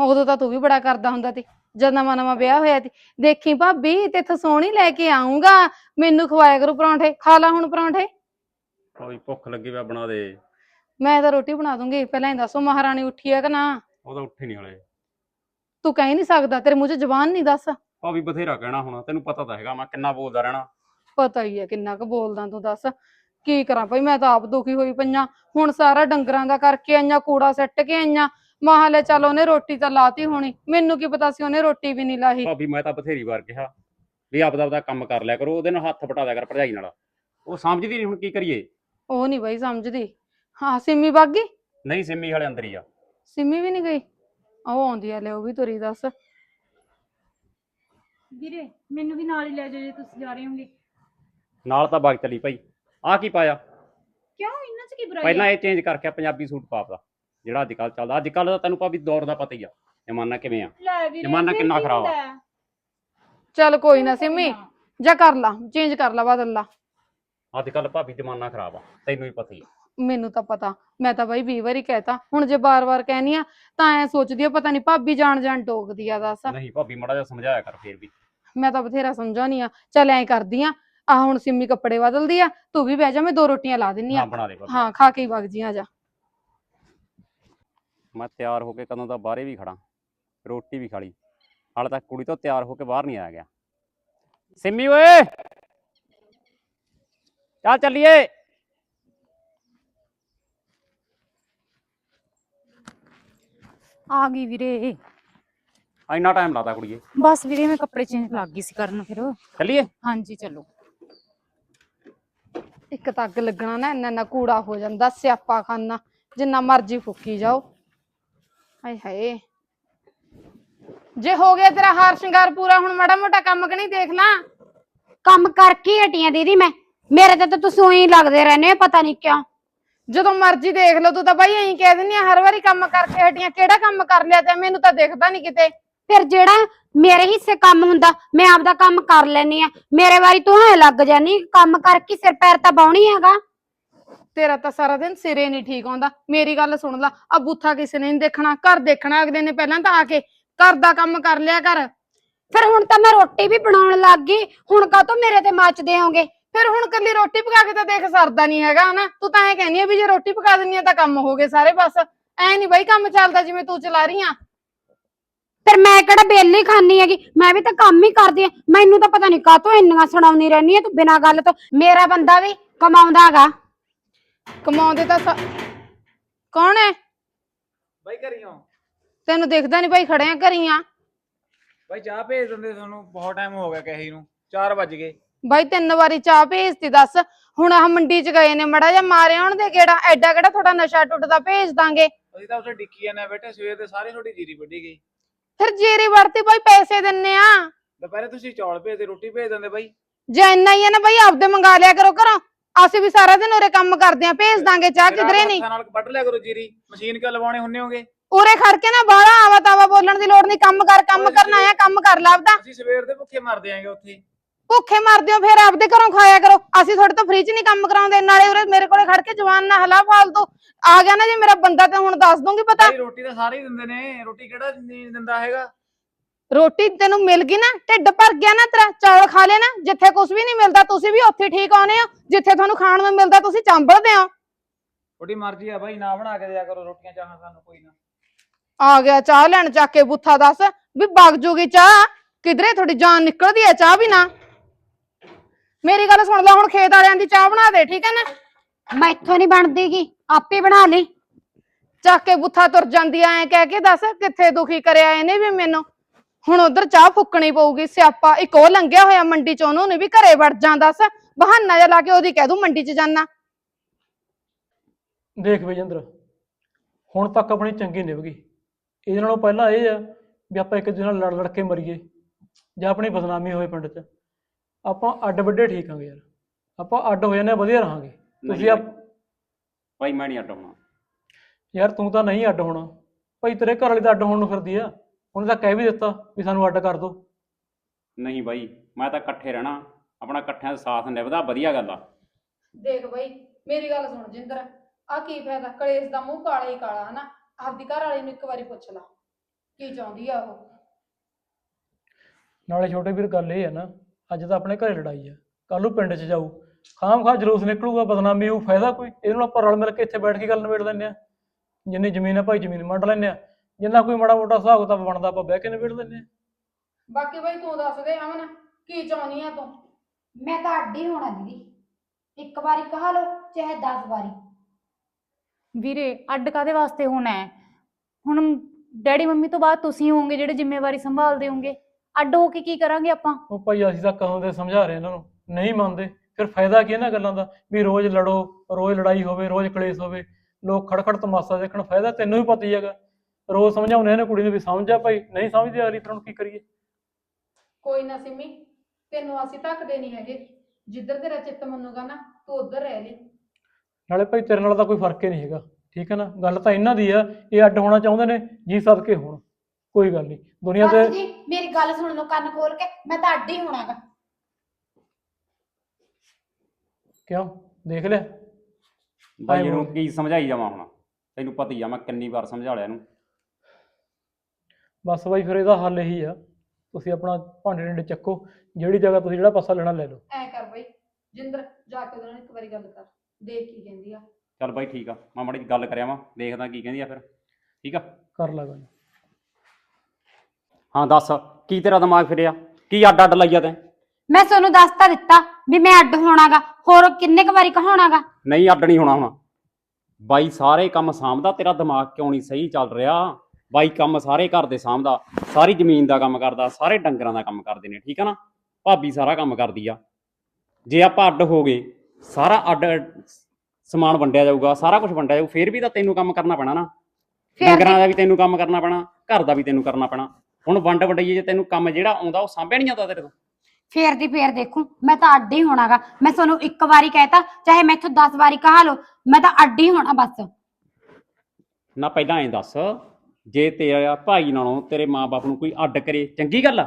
ਉਦੋਂ ਤਾਂ ਤੂੰ ਵੀ ਬੜਾ ਕਰਦਾ ਹੁੰਦਾ ਸੀ ਜਦ ਨਵਾਂ ਨਵਾਂ ਵਿਆਹ ਹੋਇਆ ਸੀ। ਦੇਖੀ ਭਾਬੀ ਤੇਥੋਂ ਸੋਹਣੀ ਲੈ ਕੇ ਆਉਂਗਾ ਮੈਨੂੰ ਖਵਾਇਆ ਕਰੂ ਪਰੌਂਠੇ ਖਾ ਲਾ ਹੁਣ ਪਰੌਂਠੇ। ਭਾਬੀ ਭੁੱਖ ਲੱਗੀ ਵਾ ਬਣਾ ਦੇ। ਮੈਂ ਤਾਂ ਰੋਟੀ ਬਣਾ ਦੂੰਗੀ ਪਹਿਲਾਂ ਇਹ ਦੱਸੋ ਮਹਾਰਾਣੀ ਉੱਠੀ ਹੈ ਕਿ ਨਾ? ਉਹ ਤਾਂ ਉੱਠੇ ਨਹੀਂ ਹਲੇ। ਤੂੰ ਕਹਿ ਨਹੀਂ ਸਕਦਾ ਤੇਰੇ ਮੂੰਹ 'ਚ ਜ਼ਬਾਨ ਨਹੀਂ ਦੱਸ। ਭਾਬੀ ਬਥੇਰਾ ਕਹਿਣਾ ਹੁਣ ਤੈਨੂੰ ਪਤਾ ਤਾਂ ਹੈਗਾ ਮੈਂ ਕਿੰਨਾ ਬੋਲਦਾ ਰਹਿਣਾ। ਪਤਾ ਹੀ ਹੈ ਕਿੰਨਾ ਕੁ ਬੋਲਦਾ ਤੂੰ ਦੱਸ ਕੀ ਕਰਾਂ ਭਾਈ ਮੈਂ ਤਾਂ ਆਪ ਦੁਖੀ ਹੋਈ ਪਈਆਂ ਹੁਣ ਸਾਰਾ ਡੰਗਰਾਂ ਦਾ ਕਰਕੇ ਆਈਆਂ ਕੂੜਾ ਸੱਟ ਕੇ ਆਈਆਂ। ਮਹਾਲੇ ਚੱਲ ਉਹਨੇ ਰੋਟੀ ਤਾਂ ਲਾਤੀ ਹੋਣੀ ਮੈਨੂੰ ਕੀ ਪਤਾ ਸੀ ਉਹਨੇ ਰੋਟੀ ਵੀ ਨਹੀਂ ਲਾਹੀ। ਭਾਬੀ ਮੈਂ ਤਾਂ ਬਥੇਰੀ ਵਾਰ ਕਿਹਾ ਵੀ ਆਪਦਾ ਆਪਦਾ ਕੰਮ ਕਰ ਲਿਆ ਕਰੋ ਉਹਦੇ ਨਾਲ ਹੱਥ ਪਟਾ ਦਿਆ ਕਰ ਭਰਜਾਈ ਨਾਲ। ਉਹ ਸਮਝਦੀ ਨਹੀਂ ਹੁਣ ਕੀ ਕਰੀਏ। ਉਹ ਨਹੀਂ ਬਾਈ ਸਮਝਦੀ। ਹਾਂ ਸਿੰਮੀ ਬਾਗੀ ਨਹੀਂ ਸਿੰਮੀ ਹਲੇ ਅੰਦਰ ਹੀ ਆ। ਸਿੰਮੀ ਵੀ ਨਹੀਂ ਗਈ? ਉਹ ਆਉਂਦੀ ਆ ਲੈ ਉਹ ਵੀ ਤੁਰੀ ਦੱਸ। ਵੀਰੇ ਮੈਨੂੰ ਵੀ ਨਾਲ ਹੀ ਲੈ ਜਾਓ ਜੇ ਤੁਸੀਂ ਜਾ ਰਹੇ ਹੋਗੇ ਨਾਲ ਤਾਂ ਬਾਗ ਚਲੀ ਭਾਈ। ਆ ਕੀ ਪਾਇਆ? ਕਿਉਂ? ਇਹਨਾਂ 'ਚ ਕੀ ਬੁਰਾਈ ਪਹਿਲਾਂ ਇਹ ਚੇਂਜ ਕਰਕੇ ਪੰਜਾਬੀ ਸੂਟ ਪਾਪਦਾ ਜਿਹੜਾ ਅੱਜ ਕੱਲ ਚੱਲਦਾ। ਅੱਜ ਕੱਲ ਦਾ ਤੈਨੂੰ ਭਾਬੀ ਦੌਰ ਦਾ ਪਤਾ ਹੀ ਆ ਜ਼ਮਾਨਾ ਕਿਵੇਂ ਆ? ਲੈ ਵੀਰੇ ਜ਼ਮਾਨਾ ਫਿਰ ਕਿੰਨਾ ਕੀ ਖਰਾਬ ਆ। ਹੁੰਦਾ? ਹੈ? ਚੱਲ ਕੋਈ ਨਾ ਸਿੰਮੀ ਜਾ ਕਰ ਲਾ ਚੇਂਜ ਕਰ ਲਾ ਬਦਲ ਲਾ। ਅੱਜ ਕੱਲ ਭਾਬੀ ਜ਼ਮਾਨਾ ਖਰਾਬ ਆ ਤੈਨੂੰ ਵੀ ਪਤਾ ਹੀ ਆ। ਮੈਨੂੰ ਤਾਂ ਪਤਾ ਮੈਂ ਤਾਂ ਬਾਈ 20 ਵਾਰੀ ਕਹਿਤਾ ਹੁਣ ਜੇ ਬਾਰ-ਬਾਰ ਕਹਿਨੀ ਆ ਤਾਂ ਐ ਸੋਚਦੀ ਆ ਪਤਾ ਨਹੀਂ ਭਾਬੀ ਜਾਣ ਜਾਣ ਟੋਕਦੀ ਆ ਦੱਸ। ਨਹੀਂ ਭਾਬੀ ਮੜਾ ਜਿਹਾ ਸਮਝਾਇਆ ਕਰ ਫੇਰ ਵੀ। ਮੈਂ ਤਾਂ ਬਥੇਰਾ ਸਮਝਾਉਣੀ ਆ ਚੱਲ ਐਂ ਕਰਦੀ ਆ ਆ ਹੁਣ ਸਿੰਮੀ ਕੱਪੜੇ ਬਦਲਦੀ ਆ ਤੂੰ ਵੀ ਬਹਿ ਜਾ ਮੈਂ ਦੋ ਰੋਟੀਆਂ ਲਾ ਦਿੰਨੀ ਹਾਂ ਆ ਬਣਾ ਦੇ ਭਾਬੀ। ਹਾਂ ਖਾ ਕੇ ਹੀ ਵਗ ਜੀ ਆ ਜਾ। ਮੈਂ ਤਿਆਰ ਹੋ ਕੇ ਕਦੋਂ ਦਾ ਬਾਹਰੇ ਵੀ ਖੜਾ ਰੋਟੀ ਵੀ ਖਾ ਲਈ ਹਾਲੇ ਤੱਕ ਕੁੜੀ ਤੋਂ ਤਿਆਰ ਹੋ ਕੇ ਬਾਹਰ ਨਹੀਂ ਆਇਆ ਗਿਆ। ਸਿੰਮੀ ਓਏ! ਚੱਲ ਚੱਲੀਏ। ਆ ਗਈ ਵੀਰੇ। ਇੰਨਾ ਟਾਈਮ ਲਾਤਾ ਕੁੜੀਏ। ਬਸ ਵੀਰੇ ਮੈਂ ਕੱਪੜੇ ਚੇਂਜ ਲੱਗ ਗਈ ਸੀ ਕਰਨ ਫਿਰ। ਚੱਲੀਏ? ਹਾਂਜੀ ਚਲੋ। ਇੱਕ ਤਾਂ ਅੱਗ ਲੱਗਣਾ ਨਾ ਇੰਨਾ ਇੰਨਾ ਕੂੜਾ ਹੋ ਜਾਂਦਾ ਸਿਆਪਾ ਖਾਨਾ ਜਿੰਨਾ ਮਰਜ਼ੀ ਫੁੱਕੀ ਜਾਓ। ਹਾਏ ਹਾਏ। ਜੇ ਹੋ ਗਿਆ ਤੇਰਾ ਹਾਰ ਸ਼ਿੰਗਾਰ ਪੂਰਾ ਹੁਣ ਮਾੜਾ ਮੋਟਾ ਕੰਮ ਕਿ ਨਹੀਂ ਦੇਖ ਲਾ? ਕੰਮ ਕਰਕੇ ਹੀ ਹਟੀ ਆਂ ਦੀਦੀ ਮੈਂ। ਮੇਰੇ ਤੇ ਤਾਂ ਤੁਸੀਂ ਉਹੀ ਲੱਗਦੇ ਰਹਿੰਦੇ ਹੋ ਪਤਾ ਨਹੀਂ ਕਿਉਂ। ਜਦੋਂ ਮਰਜ਼ੀ ਦੇਖ ਲਓ ਤੂੰ ਤਾਂ ਬਾਈ ਐਂ ਕਹਿ ਦਿੰਦੀ ਆ ਹਰ ਵਾਰੀ ਕੰਮ ਕਰਕੇ ਹਟੀਆਂ ਕਿਹੜਾ ਕੰਮ ਕਰ ਲਿਆ ਤੇ ਮੈਨੂੰ ਤਾਂ ਦਿਖਦਾ ਨਹੀਂ ਕਿਤੇ। ਫਿਰ ਜਿਹੜਾ ਮੇਰੇ ਹਿੱਸੇ ਕੰਮ ਹੁੰਦਾ ਮੈਂ ਆਪਦਾ ਕੰਮ ਕਰ ਲੈਣੀ ਆ। ਮੇਰੇ ਵਾਰੀ ਤੂੰ ਹੈ ਲੱਗ ਜਾਨੀ ਕੰਮ ਕਰਕੇ ਸਿਰ ਪੈਰ ਤਾਂ ਬਾਉਣੀ ਹੈਗਾ। ਤੇਰਾ ਤਾਂ ਸਾਰਾ ਦਿਨ ਸਿਰੇ ਨਹੀਂ ਠੀਕ ਆਉਂਦਾ। ਮੇਰੀ ਗੱਲ ਸੁਣ ਲਾ ਆ ਬੂਥਾ ਕਿਸੇ ਨੇ ਨਹੀਂ ਦੇਖਣਾ ਘਰ ਦੇਖਣਾ ਅਗਲੇ ਨੇ ਪਹਿਲਾਂ ਤਾਂ ਆ ਕੇ ਘਰ ਦਾ ਕੰਮ ਕਰ ਲਿਆ ਕਰ। ਫਿਰ ਹੁਣ ਤਾਂ ਮੈਂ ਰੋਟੀ ਵੀ ਬਣਾਉਣ ਲੱਗ ਗਈ ਹੁਣ ਕਾਹਤੋਂ ਮੇਰੇ ਤੇ ਮੱਚਦੇ ਹੋਗੇ? ਫਿਰ ਹੁਣ ਕੱਲੀ ਰੋਟੀ ਪਕਾ ਕੇ ਤਾਂ ਦੇਖ ਸਰਦਾ ਨਹੀਂ ਹੈਗਾ ਹਨਾ? ਤੂੰ ਤਾਂ ਐ ਕਹਿੰਦੀ ਆ ਵੀ ਜੇ ਰੋਟੀ ਪਕਾ ਦਿੰਨੀ ਆ ਤਾਂ ਕੰਮ ਹੋ ਗਏ ਸਾਰੇ ਬਸ। ਐ ਨਹੀਂ ਬਾਈ ਕੰਮ ਚੱਲਦਾ ਜਿਵੇਂ ਤੂੰ ਚਲਾ ਰਹੀ ਆ। ਫਿਰ ਮੈਂ ਕਿਹੜਾ ਬੇਲੀ ਖਾਨੀ ਹੈਗੀ? ਮੈਂ ਵੀ ਤਾਂ ਕੰਮ ਹੀ ਕਰਦੀ ਆ। ਮੈਨੂੰ ਤਾਂ ਪਤਾ ਨਹੀਂ ਕਾਹਤੋਂ ਇੰਨੀਆਂ ਸੁਣਾਉਣੀ ਰਹਿਨੀ ਆ ਤੂੰ ਬਿਨਾਂ ਗੱਲ ਤੋਂ। ਮੇਰਾ ਬੰਦਾ ਵੀ ਕਮਾਉਂਦਾ ਹੈਗਾ। ਕਮਾਉਂਦੇ ਤਾਂ ਸ- ਕੌਣ ਹੈ ਬਾਈ ਕਰੀਓ ਤੈਨੂੰ ਦਿਖਦਾ ਨਹੀਂ ਬਾਈ ਖੜਿਆ ਘਰੀਆਂ ਬਾਈ ਚਾਹ ਭੇਜ ਦਿੰਦੇ ਤੁਹਾਨੂੰ ਬਹੁਤ ਟਾਈਮ ਹੋ ਗਿਆ ਕਹੀ ਨੂੰ। 4 ਵੱਜ ਗਏ। ਬਾਈ ਤਿੰਨ ਵਾਰੀ ਚਾਹ ਭੇਜਤੀ ਦੱਸ। ਹੁਣ ਆਹ ਮੰਡੀ ਚ ਗਏ ਨੇ ਮੜਾ ਜਾਂ ਮਾਰੇ ਆਉਣ ਦੇ ਕਿਹੜਾ ਐਡਾ ਕਿਹੜਾ ਤੁਹਾਡਾ ਨਸ਼ਾ ਟੁੱਟਦਾ ਭੇਜ ਦਾਂਗੇ। ਅਸੀਂ ਤਾਂ ਉੱਥੇ ਡਿੱਕੀ ਜਾਂਦੇ ਬੈਠੇ ਸਵੇਰ ਦੇ ਸਾਰੇ ਤੁਹਾਡੀ ਜੀਰੀ ਵੱਢੀ ਗਈ। ਫਿਰ ਜੀਰੀ ਵੜਤੀ ਬਾਈ ਪੈਸੇ ਦਿੰਨੇ ਆ। ਦੁਪਹਿਰੇ ਤੁਸੀਂ ਚੌਲ ਭੇਜਦੇ ਰੋਟੀ ਭੇਜ ਦਿੰਦੇ ਬਾਈ। ਜੇ ਇੰਨਾ ਹੀ ਹੈ ਨਾ ਬਾਈ ਆਪਦੇ ਮੰਗਾ ਲਿਆ ਕਰੋ ਘਰੋਂ। ਅਸੀਂ ਵੀ ਸਾਰਾ ਦਿਨ ਉਰੇ ਕੰਮ ਕਰਦੇ ਆ ਭੇਜ ਦਾਂਗੇ ਚਾਹ ਕਿਧਰੇ ਨਹੀਂ। ਨਾਲ ਵੱਢ ਲਿਆ ਕਰੋ ਜੀਰੀ ਮਸ਼ੀਨ ਕਿਉਂ ਲਵਾਉਣੇ ਹੁੰਨੇ ਹੋਗੇ? ਉਰੇ ਖੜ ਕੇ ਨਾ ਬਾਹਲਾ ਆਵਾ ਤਾਵਾ ਬੋਲਣ ਦੀ ਲੋੜ ਨਹੀਂ ਕੰਮ ਕਰ ਕੰਮ ਕਰਨ ਆਇਆ ਕੰਮ ਕਰ ਲੱਭਦਾ ਅਸੀਂ ਸਵੇਰ ਦੇ ਭੁੱਖੇ ਮਰਦੇ ਆਂਗੇ ਉੱਥੇ। ਭੁੱਖੇ ਮਰਦੇ ਹੋ ਫਿਰ ਆਪਦੇ ਘਰੋਂ ਖਾਇਆ ਕਰੋ। ਅਸੀਂ ਤੁਹਾਡੇ ਤੋਂ ਫ੍ਰੀ ਚ ਨਹੀਂ ਕੰਮ ਕਰਾਉਂਦੇ। ਨਾਲੇ ਉਰੇ ਮੇਰੇ ਕੋਲੇ ਖੜ ਕੇ ਜਵਾਨ ਨਾ ਹਲਾ ਫਾਲਤੂ। ਆ ਗਿਆ ਨਾ ਜੇ ਮੇਰਾ ਬੰਦਾ ਤੇ ਹੁਣ ਦੱਸ ਦੂੰਗੀ ਪਤਾ। ਰੋਟੀ ਤਾਂ ਸਾਰੇ ਹੀ ਦਿੰਦੇ ਨੇ। ਰੋਟੀ ਕਿਹੜਾ ਨਹੀਂ ਦਿੰਦਾ ਹੈਗਾ? ਰੋਟੀ ਤੈਨੂੰ ਮਿਲ ਗਈ ਨਾ ਢਿੱਡ ਭਰ ਗਿਆ ਨਾ ਤੇਰਾ ਚੌਲ ਖਾ ਲੈ ਨਾ ਜਿੱਥੇ ਕੁਝ ਵੀ ਨਹੀਂ ਮਿਲਦਾ ਤੁਸੀਂ ਵੀ ਉੱਥੇ ਠੀਕ ਆਉਨੇ ਹੋ। ਜਿੱਥੇ ਤੁਹਾਨੂੰ ਖਾਣ ਨੂੰ ਮਿਲਦਾ ਤੁਸੀਂ ਚੰਬੜਦੇ ਹੋ। ਤੁਹਾਡੀ ਮਰਜ਼ੀ ਆ ਭਾਈ ਨਾ ਬਣਾ ਕੇ ਦਿਆ ਕਰੋ ਰੋਟੀਆਂ ਚਾਹਾਂ ਸਾਨੂੰ ਕੋਈ ਨਾ। ਆ ਗਿਆ ਚਾਹ ਲੈਣ ਚੱਕ ਕੇ ਬੁੱਥਾ ਦੱਸ ਵੀ ਵਗ ਜੂਗੀ ਚਾਹ। ਕਿਧਰੇ ਤੁਹਾਡੀ ਜਾਨ ਨਿਕਲਦੀ ਹੈ ਚਾਹ ਵੀ ਨਾ। ਮੇਰੀ ਗੱਲ ਸੁਣ ਲੈ ਹੁਣ ਖੇਤ ਵਾਲਿਆਂ ਦੀ ਚਾਹ ਬਣਾ ਦੇ ਠੀਕ ਹੈ ਨਾ? ਮੈਥੋਂ ਨਹੀਂ ਬਣਦੀਗੀ ਆਪੇ ਬਣਾ ਲਈ। ਚੱਕ ਕੇ ਬੁੱਥਾ ਤੁਰ ਜਾਂਦੀ ਐ ਕਹਿ ਕੇ ਦੱਸ ਕਿੱਥੇ ਦੁਖੀ ਕਰਿਆ ਇਹਨੇ ਵੀ ਮੈਨੂੰ? ਹੁਣ ਉਧਰ ਚਾਹ ਫੁੱਕਣੀ ਪਊਗੀ ਸਿਆਪਾ ਇੱਕ ਉਹ ਲੰਘਿਆ ਹੋਇਆ ਮੰਡੀ ਚ ਉਹਨੂੰ ਨੇ ਵੀ ਘਰੇ ਵੜ ਜਾਂ ਦੱਸ। ਬਹਾਨਾ ਜਿਹਾ ਲਾ ਕੇ ਉਹਦੀ ਕਹਿ ਦੂੰ ਮੰਡੀ ਚ ਜਾਣਾ ਦੇਖ ਵਿਜੇਂਦਰ ਹੁਣ ਤੱਕ ਆਪਣੀ ਚੰਗੀ ਨਿਭਗੀ। ਇਹਦੇ ਨਾਲੋਂ ਪਹਿਲਾਂ ਇਹ ਆ ਵੀ ਆਪਾਂ ਇੱਕ ਦੂਜੇ ਨਾਲ ਲੜ ਲੜ ਕੇ ਮਰੀਏ ਜਾਂ ਆਪਣੀ ਬਦਨਾਮੀ ਹੋਵੇ ਪਿੰਡ 'ਚ। ਆਪਾਂ ਅੱਡ ਵੱਡੇ ਠੀਕ ਆਂਗੇ ਯਾਰ। ਆਪਾਂ ਅੱਡ ਹੋ ਜਾਂਦੇ ਵਧੀਆ ਰਹਾਂਗੇ। ਤੁਸੀਂ ਆਪ ਭਾਈ ਮੈਂ ਨਹੀਂ ਅੱਡ ਹੋਣਾ। ਯਾਰ ਤੂੰ ਤਾਂ ਨਹੀਂ ਅੱਡ ਹੋਣਾ। ਭਾਈ ਤੇਰੇ ਘਰ ਵਾਲੀ ਤਾਂ ਅੱਡ ਹੋਣ ਨੂੰ ਫਿਰਦੀ ਆ। ਉਹਨੇ ਤਾਂ ਕਹਿ ਵੀ ਦਿੱਤਾ ਵੀ ਸਾਨੂੰ ਅੱਡ ਕਰ ਦੋ। ਨਹੀਂ ਬਾਈ ਮੈਂ ਤਾਂ ਇਕੱਠੇ ਰਹਿਣਾ। ਆਪਣਾ ਇਕੱਠਿਆਂ ਦਾ ਸਾਥ ਨਿਭਦਾ ਵਧੀਆ ਗੱਲ ਆ। ਦੇਖ ਬਈ ਮੇਰੀ ਗੱਲ ਸੁਣ ਜਿੰਦਰ। ਆ ਕੀ ਫਾਇਦਾ? ਕਲੇਸ਼ ਦਾ ਮੂੰਹ ਕਾਲਾ ਹੀ ਕਾਲਾ ਹਨਾ? ਆਪਦੀ ਘਰ ਵਾਲੀ ਨੂੰ ਇੱਕ ਵਾਰੀ ਪੁੱਛ ਲਾ। ਕੀ ਚਾਹੁੰਦੀ ਆ ਉਹ? ਨਾਲੇ ਛੋਟੇ ਵੀਰ ਗੱਲ ਇਹ ਹੈ ਨਾ ਅੱਜ ਤਾਂ ਆਪਣੇ ਘਰੇ ਲੜਾਈ ਆ। ਕੱਲ ਨੂੰ ਪਿੰਡ 'ਚ ਜਾਊ। ਖਾਮ ਖਾ ਜਲੂਸ ਨਿਕਲੂਗਾ ਬਦਨਾਮੀ ਹੋਊ ਫਾਇਦਾ ਕੋਈ? ਇਹਦੇ ਨਾਲ ਆਪਾਂ ਰਲ ਮਿਲ ਕੇ ਇੱਥੇ ਬੈਠ ਕੇ ਗੱਲ ਨਿਬੇੜ ਲੈਂਦੇ ਆ ਜਿੰਨੀ ਜ਼ਮੀਨ ਹੈ ਭਾਈ ਜ਼ਮੀਨ ਵੰਡ ਲੈਂਦੇ ਆ ਜਿੰਨਾ ਕੋਈ ਮਾੜਾ ਮੋਟਾ ਹਿਸਾਬ ਕਿਤਾਬ ਬਣਦਾ ਆਪਾਂ ਬਹਿ ਕੇ ਨਿਬੇੜ ਲੈਂਦੇ ਆ ਬਾਕੀ ਬਈ ਤੂੰ ਦੱਸ ਦੇ ਅਮਨ ਕੀ ਚਾਹੁੰਦੀ ਆ ਤੂੰ? ਮੈਂ ਤਾਂ ਅੱਡ ਹੀ ਹੋਣਾ ਦੀਦੀ। ਇੱਕ ਵਾਰੀ ਕਹਾ ਲਓ ਚਾਹੇ 10 ਵਾਰੀ। ਵੀਰੇ ਅੱਡ ਕਾਦੇ ਵਾਸਤੇ ਹੋਣਾ ਹੈ? ਹੁਣ ਡੈਡੀ ਮੰਮੀ ਤੋਂ ਬਾਅਦ ਤੁਸੀਂ ਹੋਵੋਗੇ ਜਿਹੜੇ ਜ਼ਿੰਮੇਵਾਰੀ ਸੰਭਾਲਦੇ ਹੋਵੋਗੇ। ਅੱਡ ਹੋ ਕੇ ਕੀ ਕਰਾਂਗੇ ਆਪਾਂ? ਉਹ ਭਾਈ ਅਸੀਂ ਤਾਂ ਕਦੋਂ ਦੇ ਸਮਝਾ ਰਹੇ ਇਹਨਾਂ ਨੂੰ ਨਹੀਂ ਮੰਨਦੇ। ਫਿਰ ਫਾਇਦਾ ਕੀ ਇਹਨਾਂ ਗੱਲਾਂ ਦਾ? ਵੀ ਰੋਜ਼ ਲੜੋ ਰੋਜ਼ ਲੜਾਈ ਹੋਵੇ ਰੋਜ਼ ਕਲੇਸ਼ ਹੋਵੇ। ਲੋਕ ਖੜਖੜ ਤਮਾਸ਼ਾ ਦੇਖਣ ਫਾਇਦਾ ਤੈਨੂੰ ਵੀ ਪਤਾ ਹੀ ਹੈਗਾ। ਰੋਜ਼ ਸਮਝਾਉਂਦੇ ਨੇ ਕੁੜੀ ਨੂੰ ਵੀ ਸਮਝ ਆ ਭਾਈ ਨਹੀਂ ਸਮਝਦੀ ਅਗਲੀ ਤਰ੍ਹਾਂ ਕੀ ਕਰੀਏ? ਕੋਈ ਨਾ ਸਿੰਮੀ ਤੈਨੂੰ ਅਸੀਂ ਧੱਕਦੇ ਨਹੀਂ ਹੈਗੇ। ਜਿੱਧਰ ਤੇਰਾ ਚਿੱਤ ਮੰਨੂਗਾ ਨਾ ਤੂੰ ਉਧਰ ਰਹਿ ਲੈ ਨਾਲੇ ਭਾਈ ਤੇਰੇ ਨਾਲ ਤਾਂ ਕੋਈ ਫ਼ਰਕ ਹੀ ਨਹੀਂ ਹੈਗਾ। ਠੀਕ ਹੈ ਨਾ? ਗੱਲ ਤਾਂ ਇਹਨਾਂ ਦੀ ਆ। ਇਹ ਅੱਡ ਹੋਣਾ ਚਾਹੁੰਦੇ ਨੇ ਜੀ ਸਦਕੇ ਹੋਣ। ਕੋਈ ਗੱਲ ਨਹੀਂ ਦੁਨੀਆ ਤੇ ਜੀ ਮੇਰੀ ਗੱਲ ਸੁਣ ਲਓ ਕੰਨ ਖੋਲ ਕੇ ਮੈਂ ਤਾਂ ਅੱਡ ਹੀ ਹੋਣਾਗਾ। ਕਿਉਂ? ਦੇਖ ਲਿਆ ਬਾਈ ਬੋਲ। ਕੀ ਸਮਝਾਈ ਜਾਵਾਂ ਹੁਣ? ਤੈਨੂੰ ਪਤਾ ਹੀ ਆ ਮੈਂ ਕਿੰਨੀ ਵਾਰ ਸਮਝਾ ਲਿਆ ਇਹਨੂੰ। ਬਸ ਬਾਈ ਫਿਰ ਇਹਦਾ ਹੱਲ ਇਹੀ ਆ। ਤੁਸੀਂ ਆਪਣਾ ਭਾਂਡੇ ਡੰਡੇ ਚੱਕੋ ਜਿਹੜੀ ਜਗ੍ਹਾ ਤੁਸੀਂ ਜਿਹੜਾ ਪਾਸਾ ਲੈਣਾ ਲੈ ਲਓ। ਐ ਕਰ ਬਈ ਜਿੰਦਰ ਜਾ ਕੇ ਉਹਨਾਂ ਨਾਲ ਇੱਕ ਵਾਰੀ ਗੱਲ ਕਰ ਦੇਖ ਕੀ ਕਹਿੰਦੀ ਆ। ਚੱਲ ਬਾਈ ਠੀਕ ਆ ਮੈਂ ਮਾੜੀ ਜਿਹੀ ਗੱਲ ਕਰਿਆ ਵਾਂ ਦੇਖਦਾ ਕੀ ਕਹਿੰਦੀ ਆ ਫਿਰ। ਠੀਕ ਆ? ਕਰ ਲਾ ਗੱਲ। ਹਾਂ ਦੱਸ ਕੀ ਤੇਰਾ ਦਿਮਾਗ ਫਿਰਿਆ? ਕੀ ਅੱਡ ਅੱਡ ਲਾਈਆ ਤੈਂ? ਮੈਂ ਤੁਹਾਨੂੰ ਦੱਸ ਤਾਂ ਦਿੱਤਾ ਵੀ ਮੈਂ ਅੱਡ ਹੋਣਾਗਾ ਹੋਰ ਕਿੰਨੇ ਕੁ ਵਾਰੀ ਕਹਾਉਣਾਗਾ? ਨਹੀਂ ਅੱਡ ਨਹੀਂ ਹੋਣਾ ਹੁਣ ਬਾਈ ਸਾਰੇ ਕੰਮ ਸਾਂਭਦਾ ਤੇਰਾ ਦਿਮਾਗ ਕਿਉਂ ਨਹੀਂ ਸਹੀ ਚੱਲ ਰਿਹਾ? ਬਾਈ ਕੰਮ ਸਾਰੇ ਘਰ ਦੇ ਸਾਂਭਦਾ ਸਾਰੀ ਜ਼ਮੀਨ ਦਾ ਕੰਮ ਕਰਦਾ ਸਾਰੇ ਡੰਗਰਾਂ ਦਾ ਕੰਮ ਕਰਦੇ ਨੇ ਠੀਕ ਆ ਨਾ? ਭਾਬੀ ਸਾਰਾ ਕੰਮ ਕਰਦੀ ਆ। ਜੇ ਆਪਾਂ ਅੱਡ ਹੋ ਗਏ ਸਾਰਾ ਅੱਡ ਸਮਾਨ ਵੰਡਿਆ ਜਾਊਗਾ ਸਾਰਾ ਕੁਝ ਵੰਡਿਆ ਜਾਊ ਫੇਰ ਵੀ ਤਾਂ ਤੈਨੂੰ ਕੰਮ ਕਰਨਾ ਪੈਣਾ ਨਾ। ਫਿਰ ਡੰਗਰਾਂ ਦਾ ਵੀ ਤੈਨੂੰ ਕੰਮ ਕਰਨਾ ਪੈਣਾ ਘਰ ਦਾ ਵੀ ਤੈਨੂੰ ਕਰਨਾ ਪੈਣਾ। ਹੁਣ ਵੰਡ ਵੰਡਈਏ ਜੇ ਤੈਨੂੰ ਕੰਮ ਜਿਹੜਾ ਆਉਂਦਾ ਉਹ ਸਾਂਭਿਆ ਨਹੀਂ ਜਾਂਦਾ ਤੇਰੇ ਤੋਂ। ਫੇਰ ਦੀ ਫੇਰ ਦੇਖੂ ਮੈਂ ਤਾਂ ਅੱਡ ਹੀ ਹੋਣਾਗਾ। ਮੈਂ ਤੁਹਾਨੂੰ ਇੱਕ ਵਾਰੀ ਕਹਿਤਾ ਚਾਹੇ ਮੈਥੋਂ 10 ਵਾਰੀ ਕਹਾ ਲਓ ਮੈਂ ਤਾਂ ਅੱਡ ਹੀ ਹੋਣਾ ਬਸ। ਨਾ ਪਹਿਲਾਂ ਐਂ ਦੱਸ ਜੇ ਤੇਰਾ ਭਾਈ ਨਾਲੋਂ ਤੇਰੇ ਮਾਪੇ ਨੂੰ ਕੋਈ ਅੱਡ ਕਰੇ ਚੰਗੀ ਗੱਲ ਆ?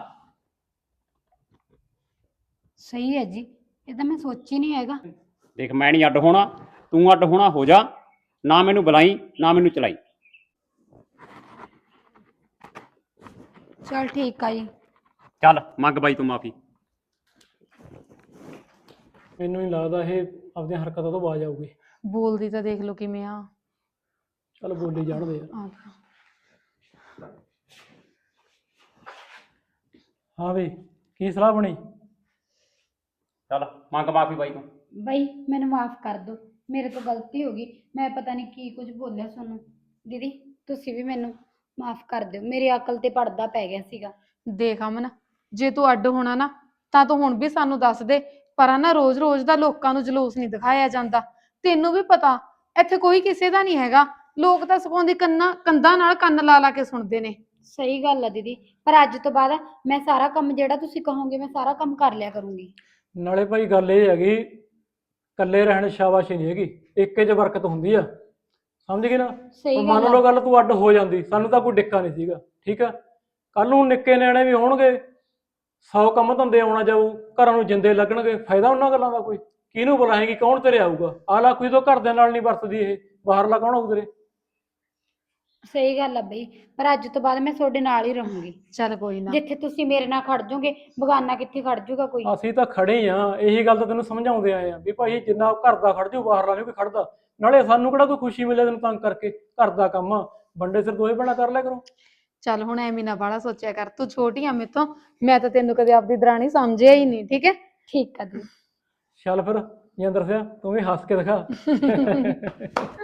ਸਹੀ ਹੈ ਜੀ ਇਹ ਤਾਂ ਮੈਂ ਸੋਚੀ ਨਹੀਂ ਹੈਗਾ। ਦੇਖ ਮੈਂ ਨਹੀਂ ਅੱਡ ਹੋਣਾ ਤੂੰ ਅੱਡ ਹੋਣਾ ਹੋ ਜਾ। ਨਾ ਮੈਨੂੰ ਬੁਲਾਈ ਨਾ ਮੈਨੂੰ ਚਲਾਈ। ਚਲ ਠੀਕ ਆ ਜੀ। ਚੱਲ ਮੰਗ ਬਾਈ ਤੂੰ ਮਾਫੀ। ਮੈਨੂੰ ਨਹੀਂ ਲੱਗਦਾ ਇਹ ਆਪਣੀਆਂ ਹਰਕਤਾਂ ਤੋਂ ਬਾਜ ਆਊਗੀ। ਬੋਲਦੀ ਤਾਂ ਦੇਖ ਲਓ ਕਿਵੇਂ ਆ। ਚੱਲ ਬੋਲੀ ਜਾਣਦੇ ਯਾਰ ਆ ਹਾਂ ਵੀ ਕੀ ਸਲਾਹ ਬਣੀ? ਚੱਲ ਮੰਗ ਮਾਫੀ ਬਾਈ ਤੂੰ। ਬਈ ਮੈਨੂੰ ਮਾਫ ਕਰ ਦਿਓ ਮੇਰੇ ਤੋਂ ਗਲਤੀ ਹੋ ਗਈ। ਮੈਂ ਪਤਾ ਨਹੀਂ ਕੀ ਕੁਝ ਬੋਲਿਆ ਤੁਹਾਨੂੰ। ਦੀਦੀ ਤੁਸੀਂ ਵੀ ਮੈਨੂੰ ਮਾਫ ਕਰ ਦਿਓ ਮੇਰੀ ਅਕਲ ਤੇ ਪੜਦਾ ਪੈ ਗਿਆ ਸੀਗਾ। ਦੇਖ ਅਮਨ ਜੇ ਤੂੰ ਅੱਡ ਹੋਣਾ ਨਾ ਤਾਂ ਤੂੰ ਹੁਣ ਵੀ ਸਾਨੂੰ ਦੱਸ ਦੇ ਪਰ ਆ ਨਾ ਰੋਜ਼-ਰੋਜ਼ ਦਾ ਲੋਕਾਂ ਨੂੰ ਜਲੂਸ ਨਹੀਂ ਦਿਖਾਇਆ ਜਾਂਦਾ। ਤੈਨੂੰ ਵੀ ਪਤਾ ਇੱਥੇ ਕੋਈ ਕਿਸੇ ਦਾ ਨਹੀਂ ਹੈਗਾ। ਲੋਕ ਤਾਂ ਸਗੋਂ ਦੀ ਕੰਨਾਂ ਕੰਧਾਂ ਨਾਲ ਕੰਨ ਲਾ ਲਾ ਕੇ ਸੁਣਦੇ ਨੇ। ਸਹੀ ਗੱਲ ਆ ਦੀਦੀ ਪਰ ਅੱਜ ਤੋਂ ਬਾਅਦ ਮੈਂ ਸਾਰਾ ਕੰਮ ਜਿਹੜਾ ਤੁਸੀਂ ਕਹੋਗੇ ਮੈਂ ਸਾਰਾ ਕੰਮ ਕਰ ਲਿਆ ਕਰੂੰਗੀ। ਨਾਲੇ ਭਾਈ ਗੱਲ ਇਹ ਹੈਗੀ ਇਕੱਲੇ ਰਹਿਣ ਸ਼ਾਬਾਸ਼ੀ ਨਹੀਂ ਹੈਗੀ ਏਕੇ 'ਚ ਬਰਕਤ ਹੁੰਦੀ ਆ। ਸਮਝ ਗਏ ਨਾ? ਸਹੀ ਹੁਣ ਗੱਲ ਮੰਨ ਲਓ ਗੱਲ ਤੂੰ ਅੱਡ ਹੋ ਜਾਂਦੀ ਸਾਨੂੰ ਤਾਂ ਕੋਈ ਡਿੱਕਾ ਨਹੀਂ ਸੀਗਾ ਠੀਕ ਆ? ਕੱਲ ਨੂੰ ਨਿੱਕੇ ਨਿਆਣੇ ਵੀ ਹੋਣਗੇ 100 ਕੰਮ ਧੰਦੇ ਆਉਣਾ ਜਾਊ ਘਰਾਂ ਨੂੰ ਜਿੰਦੇ ਲੱਗਣਗੇ ਫਾਇਦਾ ਉਹਨਾਂ ਗੱਲਾਂ ਦਾ ਕੋਈ? ਕਿਹਨੂੰ ਬੁਲਾਏਗੀ ਕੌਣ ਤੇਰੇ ਆਊਗਾ? ਆਲਾ ਕੋਈ ਤੋਂ ਘਰਦਿਆਂ ਨਾਲ ਨਹੀਂ ਵਰਤਦੀ ਇਹ ਬਾਹਰਲਾ ਕੌਣ ਆਊ ਤੇਰੇ? ਸਹੀ ਗੱਲ ਆ ਬਈ ਪਰ ਅੱਜ ਤੋਂ ਬਾਅਦ ਮੈਂ ਤੁਹਾਡੇ ਨਾਲ ਹੀ ਰਹੂੰਗੀ। ਚੱਲ ਕੋਈ ਨਾ। ਜਿੱਥੇ ਤੁਸੀਂ ਮੇਰੇ ਨਾਲ ਖੜ ਜਾਓਗੇ ਬਗਾਨਾ ਕਿੱਥੇ ਖੜ ਜਾਊਗਾ ਕੋਈ? ਅਸੀਂ ਤਾਂ ਖੜੇ ਆ ਇਹੀ ਗੱਲ ਤਾਂ ਤੈਨੂੰ ਸਮਝਾਉਂਦੇ ਆਏ ਆ ਵੀ ਭਾਈ ਜਿੰਨਾ ਘਰ ਦਾ ਖੜ ਜਾਊ ਬਾਹਰਲਾ ਨਹੀਂ ਕੋਈ ਖੜਦਾ। ਨਾਲੇ ਸਾਨੂੰ ਕਿਹੜਾ ਕੋਈ ਖੁਸ਼ੀ ਮਿਲੇ ਤੈਨੂੰ ਤੰਗ ਕਰਕੇ ਘਰ ਦਾ ਕੰਮ ਆ। ਬੰਡੇ ਸਿਰ ਦੋਏ ਬਣਾ ਕਰ ਲਿਆ ਕਰੋ। ਚੱਲ ਹੁਣ ਐਵੇਂ ਨਾ ਬਾਹਲਾ ਸੋਚਿਆ ਕਰ ਤੂੰ ਛੋਟੀ ਆ ਮੇਰੇ ਤੋਂ ਮੈਂ ਤਾਂ ਤੈਨੂੰ ਕਦੇ ਆਪਦੀ ਦਰਾਣੀ ਸਮਝਿਆ ਹੀ ਨਹੀਂ ਠੀਕ ਹੈ? ਠੀਕ ਆ ਜੀ। ਚੱਲ ਫਿਰ ਜਿੰਦਰ ਸਿਆ ਤੂੰ ਵੀ ਹੱਸ ਕੇ ਦਿਖਾ।